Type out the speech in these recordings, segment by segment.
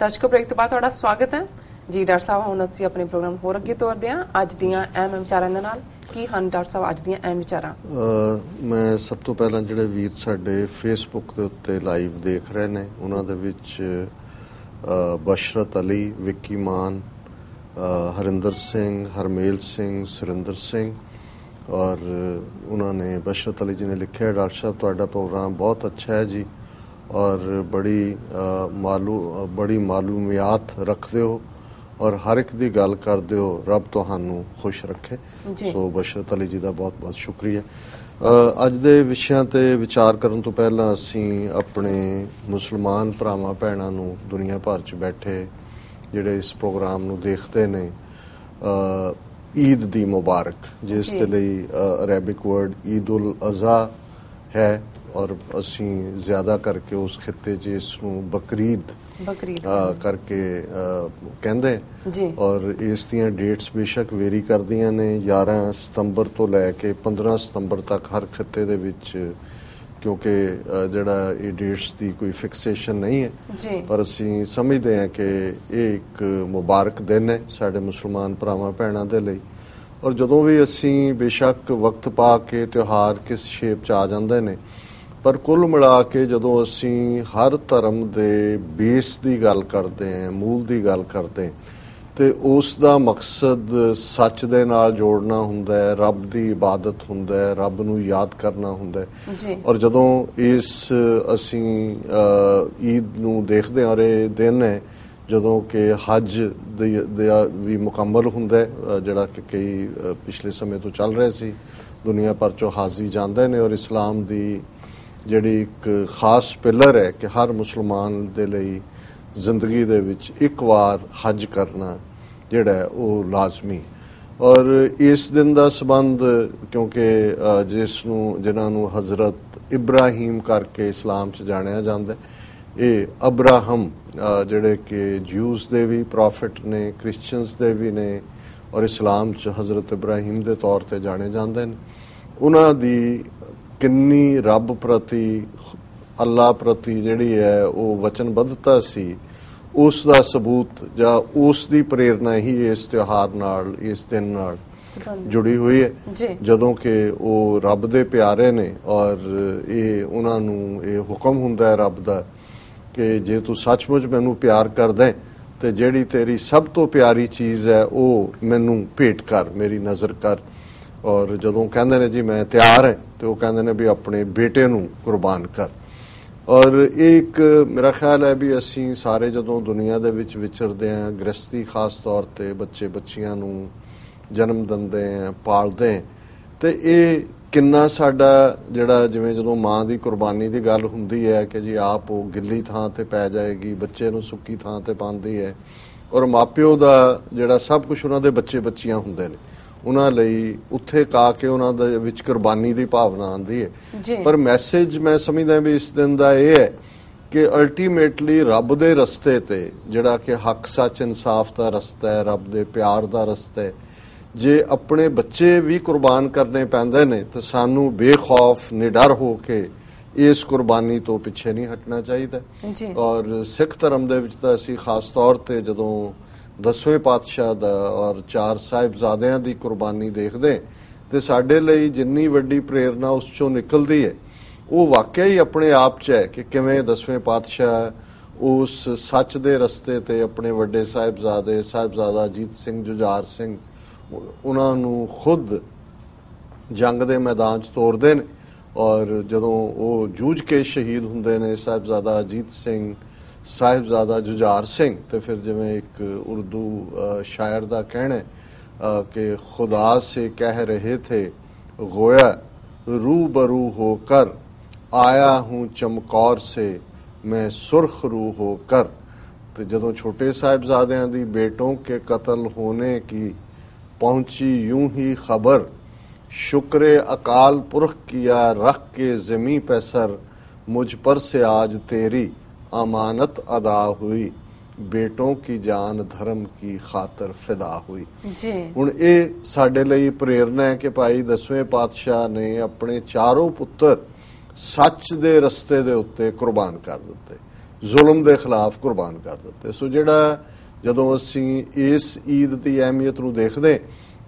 ਦਰਸ਼ਕੋ, break ਤੋਂ ਬਾਅਦ ਤੁਹਾਡਾ ਸਵਾਗਤ ਹੈ। ਜੀ, ਡਾਕਟਰ ਸਾਹਿਬ, ਹੁਣ ਅਸੀਂ ਆਪਣੇ ਪ੍ਰੋਗਰਾਮ ਹੋਰ ਅੱਗੇ ਤੋਰਦੇ ਹਾਂ। ਅੱਜ ਦੀਆਂ ਅਹਿਮ ਵਿਚਾਰਾਂ ਦੇ ਨਾਲ ਕੀ ਹਨ ਡਾਕਟਰ ਸਾਹਿਬ, ਅੱਜ ਦੀਆਂ ਅਹਿਮ ਵਿਚਾਰਾਂ? ਮੈਂ ਸਭ ਤੋਂ ਪਹਿਲਾਂ ਜਿਹੜੇ ਵੀਰ ਸਾਡੇ ਫੇਸਬੁੱਕ ਦੇ ਉੱਤੇ ਲਾਈਵ ਦੇਖ ਰਹੇ ਨੇ, ਉਹਨਾਂ ਦੇ ਵਿੱਚ ਬਸ਼ਰਤ ਅਲੀ, ਵਿੱਕੀ ਮਾਨ ਹਰਿੰਦਰ ਸਿੰਘ, ਹਰਮੇਲ ਸਿੰਘ, ਸੁਰਿੰਦਰ ਸਿੰਘ, ਔਰ ਉਹਨਾਂ ਨੇ ਬਸ਼ਰਤ ਅਲੀ ਜੀ ਨੇ ਲਿਖਿਆ, ਡਾਕਟਰ ਸਾਹਿਬ, ਤੁਹਾਡਾ ਪ੍ਰੋਗਰਾਮ ਬਹੁਤ ਅੱਛਾ ਹੈ ਜੀ। ਔਰ ਬੜੀ ਮਾਲੂ ਬੜੀ ਮਾਲੂਮੀਅਤ ਰੱਖਦੇ ਹੋ ਔਰ ਹਰ ਇੱਕ ਦੀ ਗੱਲ ਕਰਦੇ ਹੋ ਰੱਬ ਤੁਹਾਨੂੰ ਖੁਸ਼ ਰੱਖੇ। ਸੋ ਬਸ਼ਰਤ ਅਲੀ ਜੀ ਦਾ ਬਹੁਤ ਬਹੁਤ ਸ਼ੁਕਰੀਆ ਅੱਜ ਦੇ ਵਿਸ਼ਿਆਂ ਤੇ ਵਿਚਾਰ ਕਰਨ ਤੋਂ ਪਹਿਲਾਂ ਅਸੀਂ ਆਪਣੇ ਮੁਸਲਮਾਨ ਭਰਾਵਾਂ ਭੈਣਾਂ ਨੂੰ ਦੁਨੀਆ ਭਰ 'ਚ ਬੈਠੇ ਜਿਹੜੇ ਇਸ ਪ੍ਰੋਗਰਾਮ ਨੂੰ ਦੇਖਦੇ ਨੇ ਈਦ ਦੀ ਮੁਬਾਰਕ ਜਿਸ। ਦੇ ਲਈ ਅਰੈਬਿਕ ਵਰਡ ਈਦ ਉਲ ਅਜ਼ਾ ਹੈ ਔਰ ਅਸੀਂ ਜ਼ਿਆਦਾ ਕਰਕੇ ਉਸ ਖਿੱਤੇ 'ਚ ਇਸ ਨੂੰ ਬਕਰੀਦ ਬਕਰੀਦ ਕਰਕੇ ਕਹਿੰਦੇ। ਜੀ। ਔਰ ਇਸ ਦੀਆਂ ਡੇਟਸ ਬੇਸ਼ੱਕ ਵੇਰੀ ਕਰਦੀਆਂ ਨੇ 11 ਸਤੰਬਰ ਤੋਂ ਲੈ ਕੇ 15 ਸਤੰਬਰ ਤੱਕ ਹਰ ਖਿੱਤੇ ਦੇ ਵਿੱਚ ਕਿਉਂਕਿ ਜਿਹੜਾ ਇਹ ਡੇਟਸ ਦੀ ਕੋਈ ਫਿਕਸੇਸ਼ਨ ਨਹੀਂ ਹੈ। ਪਰ ਅਸੀਂ ਸਮਝਦੇ ਹਾਂ ਕਿ ਇਹ ਇੱਕ ਮੁਬਾਰਕ ਦਿਨ ਹੈ ਸਾਡੇ ਮੁਸਲਮਾਨ ਭਰਾਵਾਂ ਭੈਣਾਂ ਦੇ ਲਈ। ਔਰ ਜਦੋਂ ਵੀ ਅਸੀਂ ਬੇਸ਼ੱਕ ਵਕਤ ਪਾ ਕੇ ਤਿਉਹਾਰ ਕਿਸ ਸ਼ੇਪ ਚ ਆ ਜਾਂਦੇ ਨੇ ਪਰ ਕੁੱਲ ਮਿਲਾ ਕੇ ਜਦੋਂ ਅਸੀਂ ਹਰ ਧਰਮ ਦੇ ਬੇਸ ਦੀ ਗੱਲ ਕਰਦੇ ਹਾਂ ਮੂਲ ਦੀ ਗੱਲ ਕਰਦੇ ਹਾਂ, ਤੇ ਉਸ ਦਾ ਮਕਸਦ ਸੱਚ ਦੇ ਨਾਲ ਜੋੜਨਾ ਹੁੰਦਾ ਹੈ ਰੱਬ ਦੀ ਇਬਾਦਤ ਹੁੰਦਾ ਹੈ ਰੱਬ ਨੂੰ ਯਾਦ ਕਰਨਾ ਹੁੰਦਾ ਹੈ। ਜੀ। ਔਰ ਜਦੋਂ ਇਸ ਅਸੀਂ ਈਦ ਨੂੰ ਦੇਖਦੇ ਹਾਂ ਔਰ ਇਹ ਦਿਨ ਹੈ ਜਦੋਂ ਕਿ ਹਜ ਦੀ- ਵੀ ਮੁਕੰਮਲ ਹੁੰਦਾ ਜਿਹੜਾ ਕਿ ਕਈ ਪਿਛਲੇ ਸਮੇਂ ਤੋਂ ਚੱਲ ਰਿਹਾ ਸੀ ਦੁਨੀਆ ਭਰ ਚੋਂ ਹਾਜ਼ੀ ਜਾਂਦੇ ਨੇ ਔਰ ਇਸਲਾਮ ਦੀ ਜਿਹੜੀ ਇੱਕ ਖਾਸ ਪਿਲਰ ਹੈ ਕਿ ਹਰ ਮੁਸਲਮਾਨ ਦੇ ਲਈ ਜ਼ਿੰਦਗੀ ਦੇ ਵਿੱਚ ਇੱਕ ਵਾਰ ਹਜ ਕਰਨਾ ਜਿਹੜਾ ਉਹ ਲਾਜ਼ਮੀ ਔਰ ਇਸ ਦਿਨ ਦਾ ਸਬੰਧ ਕਿਉਂਕਿ ਜਿਸ ਨੂੰ, ਜਿਨ੍ਹਾਂ ਨੂੰ ਹਜ਼ਰਤ ਇਬਰਾਹੀਮ ਕਰਕੇ ਇਸਲਾਮ ਚ ਜਾਣਿਆ ਜਾਂਦਾ ਇਹ ਅਬਰਾਹਮ ਜਿਹੜੇ ਕਿ ਜੂਸ ਦੇ ਵੀ ਪ੍ਰੋਫਿਟ ਨੇ ਕ੍ਰਿਸਚੀਅਨਸ ਦੇ ਵੀ ਨੇ, ਔਰ ਇਸਲਾਮ ਚ ਹਜ਼ਰਤ ਇਬਰਾਹੀਮ ਦੇ ਤੌਰ ਤੇ ਜਾਣੇ ਜਾਂਦੇ ਨੇ। ਉਹਨਾਂ ਦੀ ਕਿੰਨੀ ਰੱਬ ਪ੍ਰਤੀ ਅੱਲਾ ਪ੍ਰਤੀ ਜਿਹੜੀ ਹੈ ਉਹ ਵਚਨਬੱਧਤਾ ਸੀ ਉਸ ਦਾ ਸਬੂਤ ਜਾਂ ਉਸ ਦੀ ਪ੍ਰੇਰਣਾ ਹੀ ਇਸ ਤਿਉਹਾਰ ਨਾਲ ਇਸ ਦਿਨ ਨਾਲ। ਜੁੜੀ ਹੋਈ ਹੈ। ਜਦੋਂ ਕਿ ਉਹ ਰੱਬ ਦੇ ਪਿਆਰੇ ਨੇ ਔਰ ਇਹ ਉਹਨਾਂ ਨੂੰ ਇਹ ਹੁਕਮ ਹੁੰਦਾ ਹੈ ਰੱਬ ਦਾ ਕਿ ਜੇ ਤੂੰ ਸੱਚਮੁੱਚ ਮੈਨੂੰ ਪਿਆਰ ਕਰਦਾ ਹੈ ਤੇ ਜਿਹੜੀ ਤੇਰੀ ਸਭ ਤੋਂ ਪਿਆਰੀ ਚੀਜ਼ ਹੈ ਉਹ ਮੈਨੂੰ ਭੇਟ ਕਰ ਮੇਰੀ ਨਜ਼ਰ ਕਰ। ਔਰ ਜਦੋਂ ਕਹਿੰਦੇ ਨੇ, ਜੀ, ਮੈਂ ਤਿਆਰ ਹੈ, ਤੇ ਉਹ ਕਹਿੰਦੇ ਨੇ ਵੀ ਆਪਣੇ ਬੇਟੇ ਨੂੰ ਕੁਰਬਾਨ ਕਰ। ਔਰ ਇਹ ਇੱਕ ਮੇਰਾ ਖਿਆਲ ਹੈ ਵੀ ਅਸੀਂ ਸਾਰੇ ਜਦੋਂ ਦੁਨੀਆ ਦੇ ਵਿੱਚ ਵਿਚਰਦੇ ਆਂ ਗ੍ਰਸਤੀ ਖਾਸ ਤੌਰ ਤੇ ਬੱਚੇ ਬੱਚੀਆਂ ਨੂੰ ਜਨਮ ਦਿੰਦੇ ਆਂ ਪਾਲਦੇ ਆਂ ਤੇ ਇਹ ਕਿੰਨਾ ਸਾਡਾ ਜਿਹੜਾ ਜਿਵੇਂ ਜਦੋਂ ਮਾਂ ਦੀ ਕੁਰਬਾਨੀ ਦੀ ਗੱਲ ਹੁੰਦੀ ਹੈ ਕਿ ਜੀ ਆਪ ਉਹ ਗਿੱਲੀ ਥਾਂ ਤੇ ਪੈ ਜਾਏਗੀ, ਬੱਚੇ ਨੂੰ ਸੁੱਕੀ ਥਾਂ ਤੇ ਪਾਉਂਦੀ ਹੈ, ਔਰ ਮਾਪਿਓ ਦਾ ਜਿਹੜਾ ਸਭ ਕੁਝ ਉਹਨਾਂ ਦੇ ਬੱਚੇ ਬੱਚੀਆਂ ਹੁੰਦੇ ਨੇ। ਉਹਨਾਂ ਲਈ ਉੱਥੇ ਕਾ ਕੇ ਉਹਨਾਂ ਦੇ ਵਿੱਚ ਕੁਰਬਾਨੀ ਦੀ ਭਾਵਨਾ ਆਉਂਦੀ ਹੈ। ਪਰ ਮੈਸੇਜ ਮੈਂ ਸਮਝਦਾ ਵੀ ਇਸ ਦਿਨ ਦਾ ਇਹ ਹੈ ਕਿ ਅਲਟੀਮੇਟਲੀ ਰੱਬ ਦੇ ਰਸਤੇ ਤੇ ਜਿਹੜਾ ਕਿ ਹੱਕ ਸੱਚ ਇਨਸਾਫ ਦਾ ਰਸਤਾ ਹੈ ਰੱਬ ਦੇ ਪਿਆਰ ਦਾ ਰਸਤਾ ਹੈ ਜੇ ਆਪਣੇ ਬੱਚੇ ਵੀ ਕੁਰਬਾਨ ਕਰਨੇ ਪੈਂਦੇ ਨੇ ਤਾਂ ਸਾਨੂੰ ਬੇਖੌਫ ਨਿਡਰ ਹੋ ਕੇ ਇਸ ਕੁਰਬਾਨੀ ਤੋਂ ਪਿੱਛੇ ਨਹੀਂ ਹਟਣਾ ਚਾਹੀਦਾ। ਔਰ ਸਿੱਖ ਧਰਮ ਦੇ ਵਿੱਚ ਤਾਂ ਅਸੀਂ ਖਾਸ ਤੌਰ ਤੇ ਜਦੋਂ ਦਸਵੇਂ ਪਾਤਸ਼ਾਹ ਦਾ ਔਰ ਚਾਰ ਸਾਹਿਬਜ਼ਾਦਿਆਂ ਦੀ ਕੁਰਬਾਨੀ ਦੇਖਦੇ ਤੇ ਸਾਡੇ ਲਈ ਜਿੰਨੀ ਵੱਡੀ ਪ੍ਰੇਰਣਾ ਉਸ ਚੋਂ ਨਿਕਲਦੀ ਹੈ, ਉਹ ਵਾਕਿਆ ਹੀ ਆਪਣੇ ਆਪ 'ਚ ਹੈ ਕਿ ਕਿਵੇਂ ਦਸਵੇਂ ਪਾਤਸ਼ਾਹ ਉਸ ਸੱਚ ਦੇ ਰਸਤੇ ਤੇ ਆਪਣੇ ਵੱਡੇ ਸਾਹਿਬਜ਼ਾਦੇ, ਸਾਹਿਬਜ਼ਾਦਾ ਅਜੀਤ ਸਿੰਘ, ਜੁਝਾਰ ਸਿੰਘ, ਉਹਨਾਂ ਨੂੰ ਖੁਦ ਜੰਗ ਦੇ ਮੈਦਾਨ 'ਚ ਤੋਰਦੇ ਨੇ ਔਰ ਜਦੋਂ ਉਹ ਜੂਝ ਕੇ ਸ਼ਹੀਦ ਹੁੰਦੇ ਨੇ, ਸਾਹਿਬਜ਼ਾਦਾ ਅਜੀਤ ਸਿੰਘ صاحبزادہ ججار سنگھ تو پھر جو میں ایک اردو شاعر دا کہنے کہ خدا سے کہہ رہے تھے، گویا رو برو ہو کر، آیا ہوں چمکور سے، میں سرخ رو ہو کر۔ تو جدو چھوٹے صاحبزادیاں دی بیٹوں کے قتل ہونے کی پہنچی یوں ہی خبر، شکر اکال پرخ کیا، رکھ کے زمیں پیسر سر، مجھ پر سے آج تیری۔ अमानत अदा हुई बेटों की जान धर्म की खातर फिदा हुई ਜੀ ਹੁਣ ਇਹ ਸਾਡੇ ਲਈ ਪ੍ਰੇਰਣਾ ਹੈ ਕਿ ਭਾਈ ਦਸਵੇਂ ਪਾਤਸ਼ਾਹ ਨੇ ਆਪਣੇ ਚਾਰੋਂ ਪੁੱਤਰ ਸੱਚ ਦੇ ਰਸਤੇ ਦੇ ਉੱਤੇ ਕੁਰਬਾਨ ਕਰ ਦਿੱਤੇ ਜ਼ੁਲਮ ਦੇ ਖਿਲਾਫ ਕੁਰਬਾਨ ਕਰ ਦਿੱਤੇ ਸੋ ਜਿਹੜਾ ਜਦੋਂ ਅਸੀਂ ਇਸ ਈਦ ਦੀ ਅਹਿਮੀਅਤ ਨੂੰ ਦੇਖਦੇ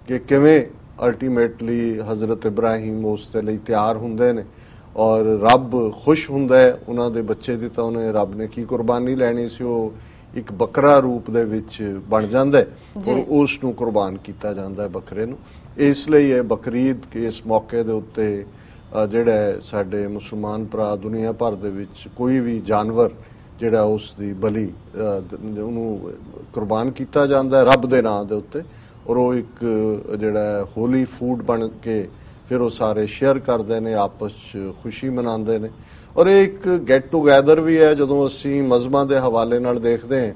ਕਿ ਕਿਵੇਂ ਅਲਟੀਮੇਟਲੀ ਹਜ਼ਰਤ ਇਬਰਾਹੀਮ ਉਸ ਦੇ ਲਈ ਤਿਆਰ ਹੁੰਦੇ ਨੇ ਔਰ ਰੱਬ ਖੁਸ਼ ਹੁੰਦਾ ਹੈ ਉਹਨਾਂ ਦੇ ਬੱਚੇ ਦੀ ਤਾਂ ਉਹਨੇ ਰੱਬ ਨੇ ਕੀ ਕੁਰਬਾਨੀ ਲੈਣੀ ਸੀ ਉਹ ਇੱਕ ਬੱਕਰਾ ਰੂਪ ਦੇ ਵਿੱਚ ਬਣ ਜਾਂਦਾ ਹੈ। ਔਰ ਉਸ ਨੂੰ ਕੁਰਬਾਨ ਕੀਤਾ ਜਾਂਦਾ ਹੈ ਬੱਕਰੇ ਨੂੰ ਇਸ ਲਈ ਇਹ ਬਕਰੀਦ ਕੇ ਇਸ ਮੌਕੇ ਦੇ ਉੱਤੇ ਜਿਹੜਾ ਸਾਡੇ ਮੁਸਲਮਾਨ ਭਰਾ ਦੁਨੀਆ ਭਰ ਦੇ ਵਿੱਚ ਕੋਈ ਵੀ ਜਾਨਵਰ ਜਿਹੜਾ ਉਸ ਦੀ ਬਲੀ ਉਹਨੂੰ ਕੁਰਬਾਨ ਕੀਤਾ ਜਾਂਦਾ ਹੈ ਰੱਬ ਦੇ ਨਾਮ ਦੇ ਉੱਤੇ ਔਰ ਉਹ ਇੱਕ ਜਿਹੜਾ ਹੋਲੀ ਫੂਡ ਬਣ ਕੇ ਫਿਰ ਉਹ ਸਾਰੇ ਸ਼ੇਅਰ ਕਰਦੇ ਨੇ ਆਪਸ 'ਚ ਖੁਸ਼ੀ ਮਨਾਉਂਦੇ ਨੇ। ਔਰ ਇਹ ਇੱਕ ਗੈਟ ਟੂਗੇਦਰ ਵੀ ਹੈ ਜਦੋਂ ਅਸੀਂ ਮਜ਼ਮਾਂ ਦੇ ਹਵਾਲੇ ਨਾਲ ਦੇਖਦੇ ਹਾਂ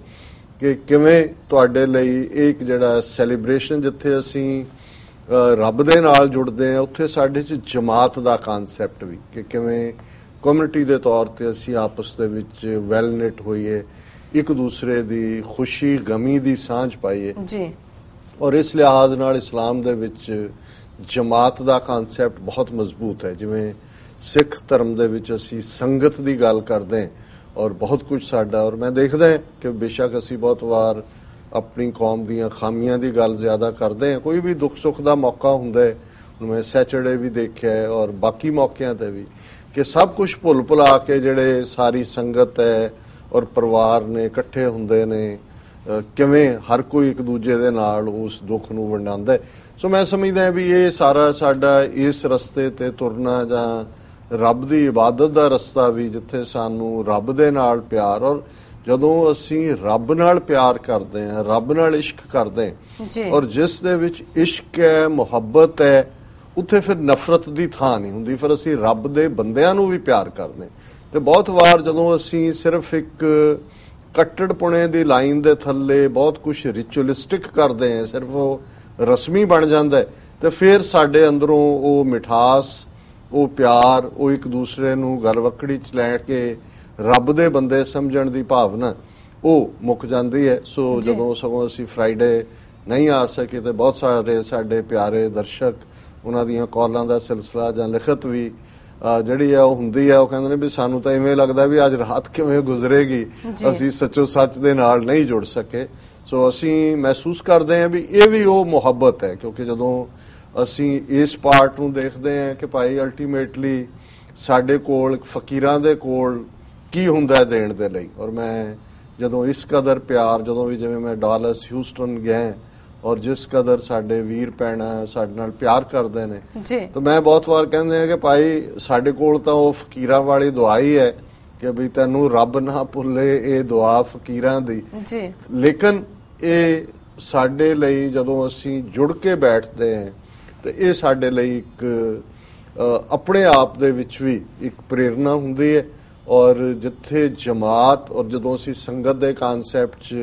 ਕਿ ਕਿਵੇਂ ਤੁਹਾਡੇ ਲਈ ਇਹ ਇੱਕ ਜਿਹੜਾ ਸੈਲੀਬ੍ਰੇਸ਼ਨ ਜਿੱਥੇ ਅਸੀਂ ਰੱਬ ਦੇ ਨਾਲ ਜੁੜਦੇ ਆ ਉੱਥੇ ਸਾਡੇ 'ਚ ਜਮਾਤ ਦਾ ਕਨਸੈਪਟ ਵੀ ਕਿ ਕਿਵੇਂ ਕਮਿਊਨਿਟੀ ਦੇ ਤੌਰ ਤੇ ਅਸੀਂ ਆਪਸ ਦੇ ਵਿੱਚ ਵੈਲ ਨਿਟ ਹੋਈਏ ਇੱਕ ਦੂਸਰੇ ਦੀ ਖੁਸ਼ੀ ਗਮੀ ਦੀ ਸਾਂਝ ਪਾਈਏ। ਜੀ। ਔਰ ਇਸ ਲਿਹਾਜ਼ ਨਾਲ ਇਸਲਾਮ ਦੇ ਵਿੱਚ ਜਮਾਤ ਦਾ ਕਨਸੈਪਟ ਬਹੁਤ ਮਜ਼ਬੂਤ ਹੈ। ਜਿਵੇਂ ਸਿੱਖ ਧਰਮ ਦੇ ਵਿੱਚ ਅਸੀਂ ਸੰਗਤ ਦੀ ਗੱਲ ਕਰਦੇ ਹਾਂ ਔਰ ਬਹੁਤ ਕੁਝ ਸਾਡਾ, ਔਰ ਮੈਂ ਦੇਖਦਾ ਕਿ ਬੇਸ਼ੱਕ ਅਸੀਂ ਬਹੁਤ ਵਾਰ ਆਪਣੀ ਕੌਮ ਦੀਆਂ ਖਾਮੀਆਂ ਦੀ ਗੱਲ ਜ਼ਿਆਦਾ ਕਰਦੇ ਹਾਂ। ਕੋਈ ਵੀ ਦੁੱਖ ਸੁੱਖ ਦਾ ਮੌਕਾ ਹੁੰਦਾ ਹੈ ਮੈਂ ਸੈਚਰਡੇ ਵੀ ਦੇਖਿਆ ਹੈ ਔਰ ਬਾਕੀ ਮੌਕਿਆਂ ਤੇ ਵੀ ਕਿ ਸਭ ਕੁਝ ਭੁੱਲ ਭੁਲਾ ਕੇ ਜਿਹੜੇ ਸਾਰੀ ਸੰਗਤ ਹੈ ਔਰ ਪਰਿਵਾਰ ਨੇ ਇਕੱਠੇ ਹੁੰਦੇ ਨੇ ਕਿਵੇਂ ਹਰ ਕੋਈ ਇੱਕ ਦੂਜੇ ਦੇ ਨਾਲ ਉਸ ਦੁੱਖ ਨੂੰ ਵੰਡਾਉਂਦਾ ਹੈ ਸੋ ਮੈਂ ਸਮਝਦਾ ਵੀ ਇਹ ਸਾਰਾ ਸਾਡਾ ਇਸ ਰਸਤੇ ਤੇ ਤੁਰਨਾ ਜਾਂ ਰੱਬ ਦੀ ਇਬਾਦਤ ਦਾ ਰਸਤਾ ਵੀ ਜਿੱਥੇ ਸਾਨੂੰ ਰੱਬ ਦੇ ਨਾਲ ਪਿਆਰ ਔਰ ਜਦੋਂ ਅਸੀਂ ਰੱਬ ਨਾਲ ਪਿਆਰ ਕਰਦੇ ਹਾਂ ਰੱਬ ਨਾਲ ਇਸ਼ਕ ਕਰਦੇ ਹਾਂ ਜੀ ਔਰ ਜਿਸ ਦੇ ਵਿੱਚ ਇਸ਼ਕ ਹੈ ਮੁਹੱਬਤ ਹੈ ਉੱਥੇ ਫਿਰ ਨਫ਼ਰਤ ਦੀ ਥਾਂ ਨਹੀਂ ਹੁੰਦੀ ਫਿਰ ਅਸੀਂ ਰੱਬ ਦੇ ਬੰਦਿਆਂ ਨੂੰ ਵੀ ਪਿਆਰ ਕਰਦੇ। ਤੇ ਬਹੁਤ ਵਾਰ ਜਦੋਂ ਅਸੀਂ ਸਿਰਫ ਇੱਕ ਕੱਟੜਪੁਣੇ ਦੀ ਲਾਈਨ ਦੇ ਥੱਲੇ ਬਹੁਤ ਕੁਝ ਰਿਚੁਅਲਿਸਟਿਕ ਕਰਦੇ ਹਾਂ ਸਿਰਫ ਉਹ ਰਸਮੀ ਬਣ ਜਾਂਦਾ ਤੇ ਫਿਰ ਸਾਡੇ ਅੰਦਰੋਂ ਉਹ ਮਿਠਾਸ ਉਹ ਪਿਆਰ ਉਹ ਇੱਕ ਦੂਸਰੇ ਨੂੰ ਗਲਵਕੜੀ ਚ ਲੈ ਕੇ ਰੱਬ ਦੇ ਬੰਦੇ ਸਮਝਣ ਦੀ ਭਾਵਨਾ ਉਹ ਮੁੱਕ ਜਾਂਦੀ ਹੈ ਸੋ। ਜਦੋਂ ਸਗੋਂ ਅਸੀਂ ਫਰਾਈਡੇ ਨਹੀਂ ਆ ਸਕੇ ਤੇ ਬਹੁਤ ਸਾਰੇ ਸਾਡੇ ਪਿਆਰੇ ਦਰਸ਼ਕ ਉਹਨਾਂ ਦੀਆਂ ਕਾਲਾਂ ਦਾ ਸਿਲਸਿਲਾ ਜਾਂ ਲਿਖਤ ਵੀ ਜਿਹੜੀ ਆ ਉਹ ਹੁੰਦੀ ਆ ਉਹ ਕਹਿੰਦੇ ਨੇ ਵੀ ਸਾਨੂੰ ਤਾਂ ਇਵੇਂ ਲੱਗਦਾ ਵੀ ਅੱਜ ਰਾਤ ਕਿਵੇਂ ਗੁਜ਼ਰੇਗੀ। ਅਸੀਂ ਸੱਚੋ ਸੱਚ ਦੇ ਨਾਲ ਨਹੀਂ ਜੁੜ ਸਕੇ। ਸੋ ਅਸੀਂ ਮਹਿਸੂਸ ਕਰਦੇ ਹਾਂ ਵੀ ਇਹ ਵੀ ਉਹ ਮੁਹੱਬਤ ਹੈ ਕਿਉਂਕਿ ਜਦੋਂ ਅਸੀਂ ਇਸ ਪਾਰਟ ਨੂੰ ਦੇਖਦੇ ਹਾਂ ਕਿ ਭਾਈ ਅਲਟੀਮੇਟਲੀ ਸਾਡੇ ਕੋਲ ਫਕੀਰਾਂ ਦੇ ਕੋਲ ਕੀ ਹੁੰਦਾ ਦੇਣ ਦੇ ਲਈ। ਔਰ ਮੈਂ ਜਦੋਂ ਇਸ ਕਦਰ ਪਿਆਰ ਜਦੋਂ ਵੀ ਜਿਵੇਂ ਮੈਂ ਡਾਲਸ ਹਿਊਸਟਨ ਗਿਆ ਔਰ ਜਿਸ ਕਦਰ ਸਾਡੇ ਵੀਰ ਭੈਣਾਂ ਸਾਡੇ ਨਾਲ ਪਿਆਰ ਕਰਦੇ ਨੇ। ਜੀ। ਤਾਂ ਮੈਂ ਬਹੁਤ ਵਾਰ ਕਹਿੰਦੇ ਆ ਕਿ ਭਾਈ ਸਾਡੇ ਕੋਲ ਤਾਂ ਉਹ ਫਕੀਰਾਂ ਵਾਲੀ ਦੁਆ ਹੀ ਹੈ ਕਿ ਵੀ ਤੈਨੂੰ ਰੱਬ ਨਾ ਭੁੱਲੇ ਇਹ ਦੁਆ ਫਕੀਰਾਂ ਦੀ। ਜੀ। ਲੇਕਿਨ ਇਹ ਸਾਡੇ ਲਈ ਜਦੋਂ ਅਸੀਂ ਜੁੜ ਕੇ ਬੈਠਦੇ ਹਾਂ ਤੇ ਇਹ ਸਾਡੇ ਲਈ ਇੱਕ ਆਪਣੇ ਆਪ ਦੇ ਵਿੱਚ ਵੀ ਇੱਕ ਪ੍ਰੇਰਣਾ ਹੁੰਦੀ ਹੈ। ਔਰ ਜਿੱਥੇ ਜਮਾਤ ਔਰ ਜਦੋਂ ਅਸੀਂ ਸੰਗਤ ਦੇ ਕਨਸੈਪਟ 'ਚ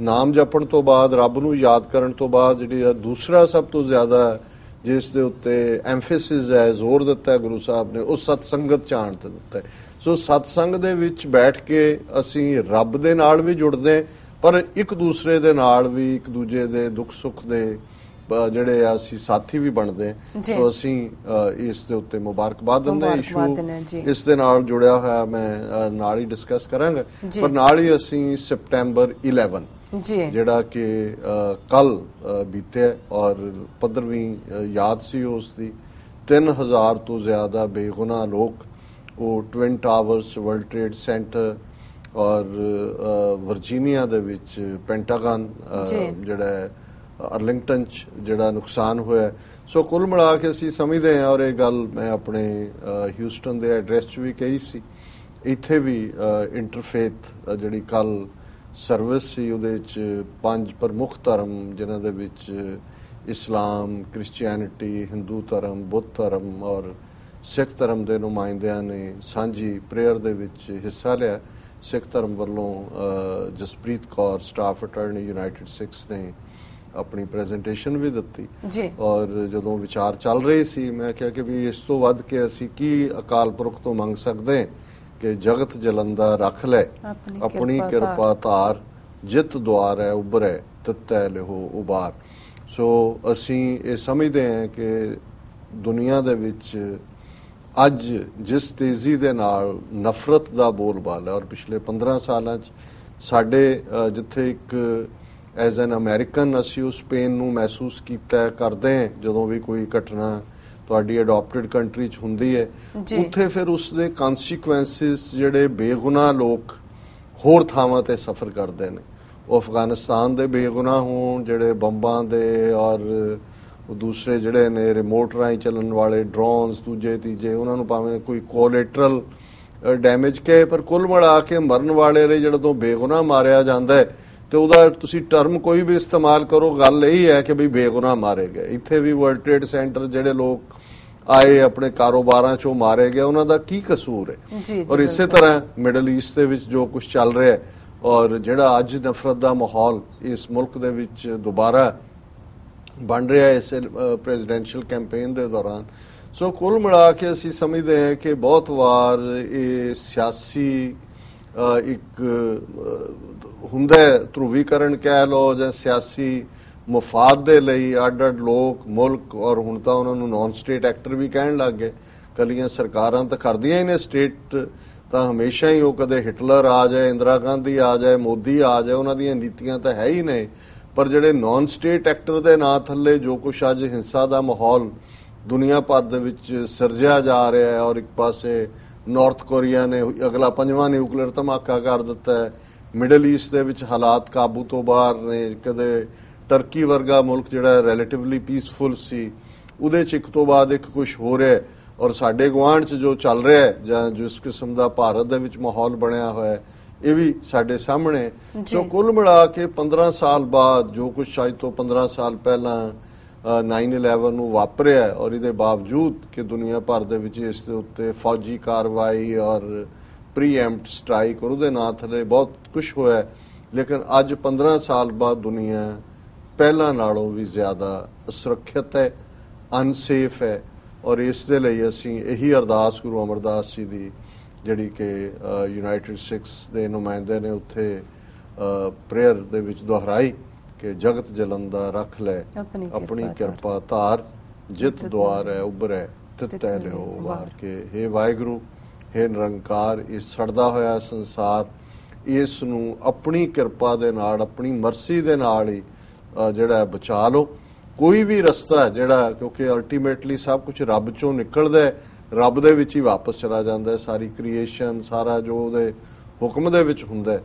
ਨਾਮ ਜਪਣ ਤੋਂ ਬਾਅਦ ਰੱਬ ਨੂੰ ਯਾਦ ਕਰਨ ਤੋਂ ਬਾਅਦ ਜਿਹੜੀ ਆ ਦੂਸਰਾ ਸਭ ਤੋਂ ਜ਼ਿਆਦਾ ਜਿਸ ਦੇ ਉੱਤੇ ਐਮਫੈਸਿਸ ਹੈ ਜ਼ੋਰ ਦਿੱਤਾ ਗੁਰੂ ਸਾਹਿਬ ਨੇ ਉਹ ਸਤ ਸੰਗਤ ਚਾਣ ਤੇ ਦਿੱਤਾ ਸੋ ਸਤ ਸੰਗ ਦੇ ਵਿੱਚ ਬੈਠ ਕੇ ਅਸੀਂ ਰੱਬ ਦੇ ਨਾਲ ਵੀ ਜੁੜਦੇ ਪਰ ਇੱਕ ਦੂਸਰੇ ਦੇ ਨਾਲ ਵੀ ਇੱਕ ਦੂਜੇ ਦੇ ਦੁੱਖ ਸੁੱਖ ਦੇ ਜਿਹੜੇ ਆ ਅਸੀਂ ਸਾਥੀ ਵੀ ਬਣਦੇ। ਸੋ ਅਸੀਂ ਇਸ ਦੇ ਉੱਤੇ ਮੁਬਾਰਕਬਾਦ ਦਿੰਦੇ। ਇਸ਼ੂ ਇਸ ਦੇ ਨਾਲ ਜੁੜਿਆ ਹੋਇਆ ਮੈਂ ਨਾਲ ਹੀ ਡਿਸਕਸ ਕਰਾਂਗਾ। ਪਰ ਨਾਲ ਹੀ ਅਸੀਂ ਸਪਟੈਂਬਰ 11 ਜੀ ਜਿਹੜਾ ਕਿ ਕੱਲ ਬੀਤਿਆ ਔਰ 15ਵੀਂ ਅ, ਯਾਦ ਸੀ ਉਸ ਦੀ 3000 ਤੋਂ ਜ਼ਿਆਦਾ ਬੇਗੁਨਾਹ ਲੋਕ ਉਹ twin towers world trade centre ਔਰ ਵਰਜੀਨੀਆ ਦੇ ਵਿੱਚ ਪੈਂਟਾਗਨ। ਜਿਹੜਾ ਹੈ, ਅਰਲਿੰਗਟਨ ਚ ਜਿਹੜਾ ਨੁਕਸਾਨ ਹੋਇਆ। ਸੋ ਕੁੱਲ ਮਿਲਾ ਕੇ ਅਸੀਂ ਸਮਝਦੇ ਹਾਂ ਔਰ ਇਹ ਗੱਲ ਮੈਂ ਆਪਣੇ ਹਿਊਸਟਨ ਦੇ ਐਡਰੈਸ 'ਚ ਵੀ ਕਹੀ ਸੀ ਇੱਥੇ ਵੀ ਇੰਟਰਫੇਥ ਜਿਹੜੀ ਕੱਲ ਸਰਵਿਸ ਸੀ ਉਹਦੇ ਚ ਪੰਜ ਪ੍ਰਮੁੱਖ ਧਰਮ ਜਿਨ੍ਹਾਂ ਦੇ ਵਿੱਚ ਇਸਲਾਮ ਕ੍ਰਿਸਚੀਅਨਿਟੀ ਹਿੰਦੂ ਧਰਮ ਬੁੱਧ ਧਰਮ ਔਰ ਸਿੱਖ ਧਰਮ ਦੇ ਨੁਮਾਇੰਦਿਆਂ ਨੇ ਸਾਂਝੀ ਪ੍ਰੇਅਰ ਦੇ ਵਿੱਚ ਹਿੱਸਾ ਲਿਆ। ਸਿੱਖ ਧਰਮ ਵੱਲੋਂ Jaspreet Kaur staff attorney United Sikhs ਨੇ ਆਪਣੀ ਪ੍ਰੈਜੈਂਟੇਸ਼ਨ ਵੀ ਦਿੱਤੀ। ਜੀ। ਔਰ ਜਦੋਂ ਵਿਚਾਰ ਚੱਲ ਰਹੇ ਸੀ ਮੈਂ ਕਿਹਾ ਕਿ ਵੀ ਇਸ ਤੋਂ ਵੱਧ ਕੇ ਅਸੀਂ ਕੀ ਅਕਾਲ ਪੁਰਖ ਤੋਂ ਮੰਗ ਸਕਦੇ? ਹਾਂ ਕਿ ਜਗਤ ਜਲੰਦਾ ਰੱਖ ਲੈ। ਆਪਣੀ ਕਿਰਪਾ ਧਾਰ। ਜਿਤ ਦੁਆਰ ਹੈ ਉਬਰੈ ਤਤੈ ਲਿਹੋ ਉਬਾਰ ਸੋ ਅਸੀਂ ਇਹ ਸਮਝਦੇ ਹਾਂ ਕਿ ਦੁਨੀਆ ਦੇ ਵਿੱਚ ਅੱਜ ਜਿਸ ਤੇਜ਼ੀ ਦੇ ਨਾਲ ਨਫ਼ਰਤ ਦਾ ਬੋਲਬਾਲਾ ਔਰ ਪਿਛਲੇ 15 ਸਾਲਾਂ 'ਚ ਸਾਡੇ ਜਿੱਥੇ ਇੱਕ ਐਜ਼ ਐਨ ਅਮਰੀਕਨ ਅਸੀਂ ਉਸ ਪੇਨ ਨੂੰ ਮਹਿਸੂਸ ਕੀਤਾ ਕਰਦੇ ਹਾਂ ਜਦੋਂ ਵੀ ਕੋਈ ਘਟਨਾ ਤੁਹਾਡੀ ਅਡਾਪਟਡ ਕੰਟਰੀ 'ਚ ਹੁੰਦੀ ਹੈ। ਉੱਥੇ ਫਿਰ ਉਸ ਦੇ ਕਨਸੀਕੁਐਂਸਿਸ ਜਿਹੜੇ ਬੇਗੁਨਾਹ ਲੋਕ ਹੋਰ ਥਾਵਾਂ ਤੇ ਸਫਰ ਕਰਦੇ ਨੇ ਉਹ ਅਫਗਾਨਿਸਤਾਨ ਦੇ ਬੇਗੁਨਾਹ ਹੋਣ ਜਿਹੜੇ ਬੰਬਾਂ ਦੇ ਔਰ ਉਹ ਦੂਸਰੇ ਜਿਹੜੇ ਨੇ ਰਿਮੋਟ ਰਾਹੀਂ ਚੱਲਣ ਵਾਲੇ ਡਰੋਨਸ ਦੂਜੇ ਤੀਜੇ ਉਹਨਾਂ ਨੂੰ ਭਾਵੇਂ ਕੋਈ ਕੋਲੇਟਰਲ ਡੈਮੇਜ ਕਹੇ ਪਰ ਕੁੱਲ ਮਿਲਾ ਕੇ ਮਰਨ ਵਾਲੇ ਲਈ ਜਿਹੜਾ ਤੋਂ ਬੇਗੁਨਾਹ ਮਾਰਿਆ ਜਾਂਦਾ ਹੈ ਤੇ ਉਹਦਾ ਤੁਸੀਂ ਟਰਮ ਕੋਈ ਵੀ ਇਸਤੇਮਾਲ ਕਰੋ ਗੱਲ ਇਹ ਹੈ ਕਿ ਵੀ ਬੇਗੁਨਾਹ ਮਾਰੇ ਗਏ। ਇੱਥੇ ਵੀ ਵਰਲਡ ਟ੍ਰੇਡ ਸੈਂਟਰ ਜਿਹੜੇ ਲੋਕ ਆਏ ਆਪਣੇ ਕਾਰੋਬਾਰਾਂ ਚੋਂ ਮਾਰੇ ਗਏ ਉਹਨਾਂ ਦਾ ਕੀ ਕਸੂਰ ਹੈ? ਔਰ ਇਸੇ ਤਰ੍ਹਾਂ ਮਿਡਲ ਈਸਟ ਦੇ ਵਿੱਚ ਜੋ ਕੁਝ ਚੱਲ ਰਿਹਾ ਹੈ ਔਰ ਜਿਹੜਾ ਅੱਜ ਨਫ਼ਰਤ ਦਾ ਮਾਹੌਲ ਇਸ ਮੁਲਕ ਦੇ ਵਿੱਚ ਦੁਬਾਰਾ ਬਣ ਰਿਹਾ ਹੈ ਇਸ ਪ੍ਰੈਜ਼ੀਡੈਂਸ਼ੀਅਲ ਕੈਂਪੇਨ ਦੇ ਦੌਰਾਨ। ਸੋ ਕੁੱਲ ਮਿਲਾ ਕੇ ਅਸੀਂ ਸਮਝਦੇ ਹਾਂ ਕਿ ਬਹੁਤ ਵਾਰ ਇਹ ਸਿਆਸੀ ਇੱਕ ਹੁੰਦਾ ਹੈ, ਧਰੂਵੀਕਰਨ ਕਹਿ ਲਓ ਜਾਂ ਸਿਆਸੀ ਮਫਾਦ ਦੇ ਲਈ ਅੱਡ-ਅੱਡ ਲੋਕ ਮੁਲਕ ਔਰ ਹੁਣ ਤਾਂ ਉਹਨਾਂ ਨੂੰ ਨਾਨ ਸਟੇਟ ਐਕਟਰ ਵੀ ਕਹਿਣ ਲੱਗ ਗਏ। ਕਲੀਆਂ ਸਰਕਾਰਾਂ ਤਾਂ ਕਰਦੀਆਂ ਹੀ ਨੇ ਸਟੇਟ ਤਾਂ ਹਮੇਸ਼ਾ ਹੀ ਉਹ ਕਦੇ ਹਿਟਲਰ ਆ ਜਾਏ ਇੰਦਰਾ ਗਾਂਧੀ ਆ ਜਾਏ ਮੋਦੀ ਆ ਜਾਏ ਉਹਨਾਂ ਦੀਆਂ ਨੀਤੀਆਂ ਤਾਂ ਹੈ ਹੀ ਨੇ। ਪਰ ਜਿਹੜੇ ਨਾਨ ਸਟੇਟ ਐਕਟਰ ਦੇ ਨਾਂ ਥੱਲੇ ਜੋ ਕੁਛ ਅੱਜ ਹਿੰਸਾ ਦਾ ਮਾਹੌਲ ਦੁਨੀਆ ਭਰ ਦੇ ਵਿੱਚ ਸਿਰਜਿਆ ਜਾ ਰਿਹਾ ਹੈ ਔਰ ਇੱਕ ਪਾਸੇ ਨਾਰਥ ਕੋਰੀਆ ਨੇ ਅਗਲਾ ਪੰਜਵਾਂ ਨਿਊਕਲੀਅਰ ਧਮਾਕਾ ਕਰ ਦਿੱਤਾ ਹੈ। ਮਿਡਲ ਈਸਟ ਦੇ ਵਿੱਚ ਹਾਲਾਤ ਕਾਬੂ ਤੋਂ ਬਾਹਰ ਨੇ। ਕਦੇ ਟਰਕੀ ਵਰਗਾ ਮੁਲਕ ਜਿਹੜਾ ਰਿਲੇਟਿਵਲੀ ਪੀਸਫੁਲ ਸੀ ਉਹਦੇ ਚ ਇੱਕ ਤੋਂ ਬਾਅਦ ਇੱਕ ਕੁਝ ਹੋ ਰਿਹਾ ਔਰ ਸਾਡੇ ਗੁਆਂਢ ਚ ਜੋ ਚੱਲ ਰਿਹਾ ਹੈ ਜਾਂ ਜਿਸ ਕਿਸਮ ਦਾ ਭਾਰਤ ਦੇ ਵਿੱਚ ਮਾਹੌਲ ਬਣਿਆ ਹੋਇਆ ਹੈ ਇਹ ਵੀ ਸਾਡੇ ਸਾਹਮਣੇ। ਸੋ ਕੁੱਲ ਮਿਲਾ ਕੇ 15 ਸਾਲ ਬਾਅਦ ਜੋ ਕੁਝ ਅੱਜ ਤੋਂ 15 ਸਾਲ ਪਹਿਲਾਂ 9/11 ਨੂੰ ਵਾਪਰਿਆ ਔਰ ਇਹਦੇ ਬਾਵਜੂਦ ਕਿ ਦੁਨੀਆ ਭਰ ਦੇ ਵਿੱਚ ਇਸ ਦੇ ਉੱਤੇ ਫੌਜੀ ਕਾਰਵਾਈ ਔਰ ਪ੍ਰੀਐਮਪਟ ਸਟ੍ਰਾਈਕ ਔਰ ਉਹਦੇ ਨਾਂ ਥੱਲੇ ਬਹੁਤ ਕੁਝ ਹੋਇਆ ਲੇਕਿਨ ਅੱਜ 15 ਸਾਲ ਬਾਅਦ ਦੁਨੀਆ ਪਹਿਲਾਂ ਨਾਲੋਂ ਵੀ ਜ਼ਿਆਦਾ ਸੁਰੱਖਿਅਤ ਹੈ ਅਨਸੇਫ ਹੈ ਔਰ ਇਸ ਦੇ ਲਈ ਅਸੀਂ ਇਹੀ ਅਰਦਾਸ ਗੁਰੂ ਅਮਰਦਾਸ ਜੀ ਦੀ ਜਿਹੜੀ ਕਿ ਯੂਨਾਈਟਿਡ ਸਿਕਸ ਦੇ ਨੁਮਾਇੰਦੇ ਨੇ ਉੱਥੇ ਪ੍ਰੇਅਰ ਦੇ ਵਿੱਚ ਦੁਹਰਾਈ। ਕਿ ਜਗਤ ਜਲੰਦਾ ਰੱਖ ਲੈ ਆਪਣੀ ਕਿਰਪਾ ਧਾਰ। ਜਿਤ ਦੁਆਰ ਹੈ ਉਬਰੈ ਤਿਤੈ ਲਿਓ ਵਾਰ। ਕੇ। हे ਵਾਹਿਗੁਰੂ हे ਨਿਰੰਕਾਰ ਇਸ ਸੜਦਾ ਹੋਇਆ ਸੰਸਾਰ ਇਸ ਨੂੰ ਆਪਣੀ ਕਿਰਪਾ ਦੇ ਨਾਲ ਆਪਣੀ ਮਰਜ਼ੀ ਦੇ ਨਾਲ ਹੀ ਜਿਹੜਾ ਬਚਾ ਲਓ। ਕੋਈ ਵੀ ਰਸਤਾ ਜਿਹੜਾ ਕਿਉਂਕਿ ਅਲਟੀਮੇਟਲੀ ਸਭ ਕੁਝ ਰੱਬ ਚੋਂ ਨਿਕਲਦਾ ਹੈ ਰੱਬ ਦੇ ਵਿੱਚ ਹੀ ਵਾਪਸ ਚਲਾ ਜਾਂਦਾ ਹੈ। ਸਾਰੀ ਕ੍ਰੀਏਸ਼ਨ ਸਾਰਾ ਜੋ ਉਹਦੇ ਹੁਕਮ ਦੇ ਵਿੱਚ ਹੁੰਦਾ ਹੈ।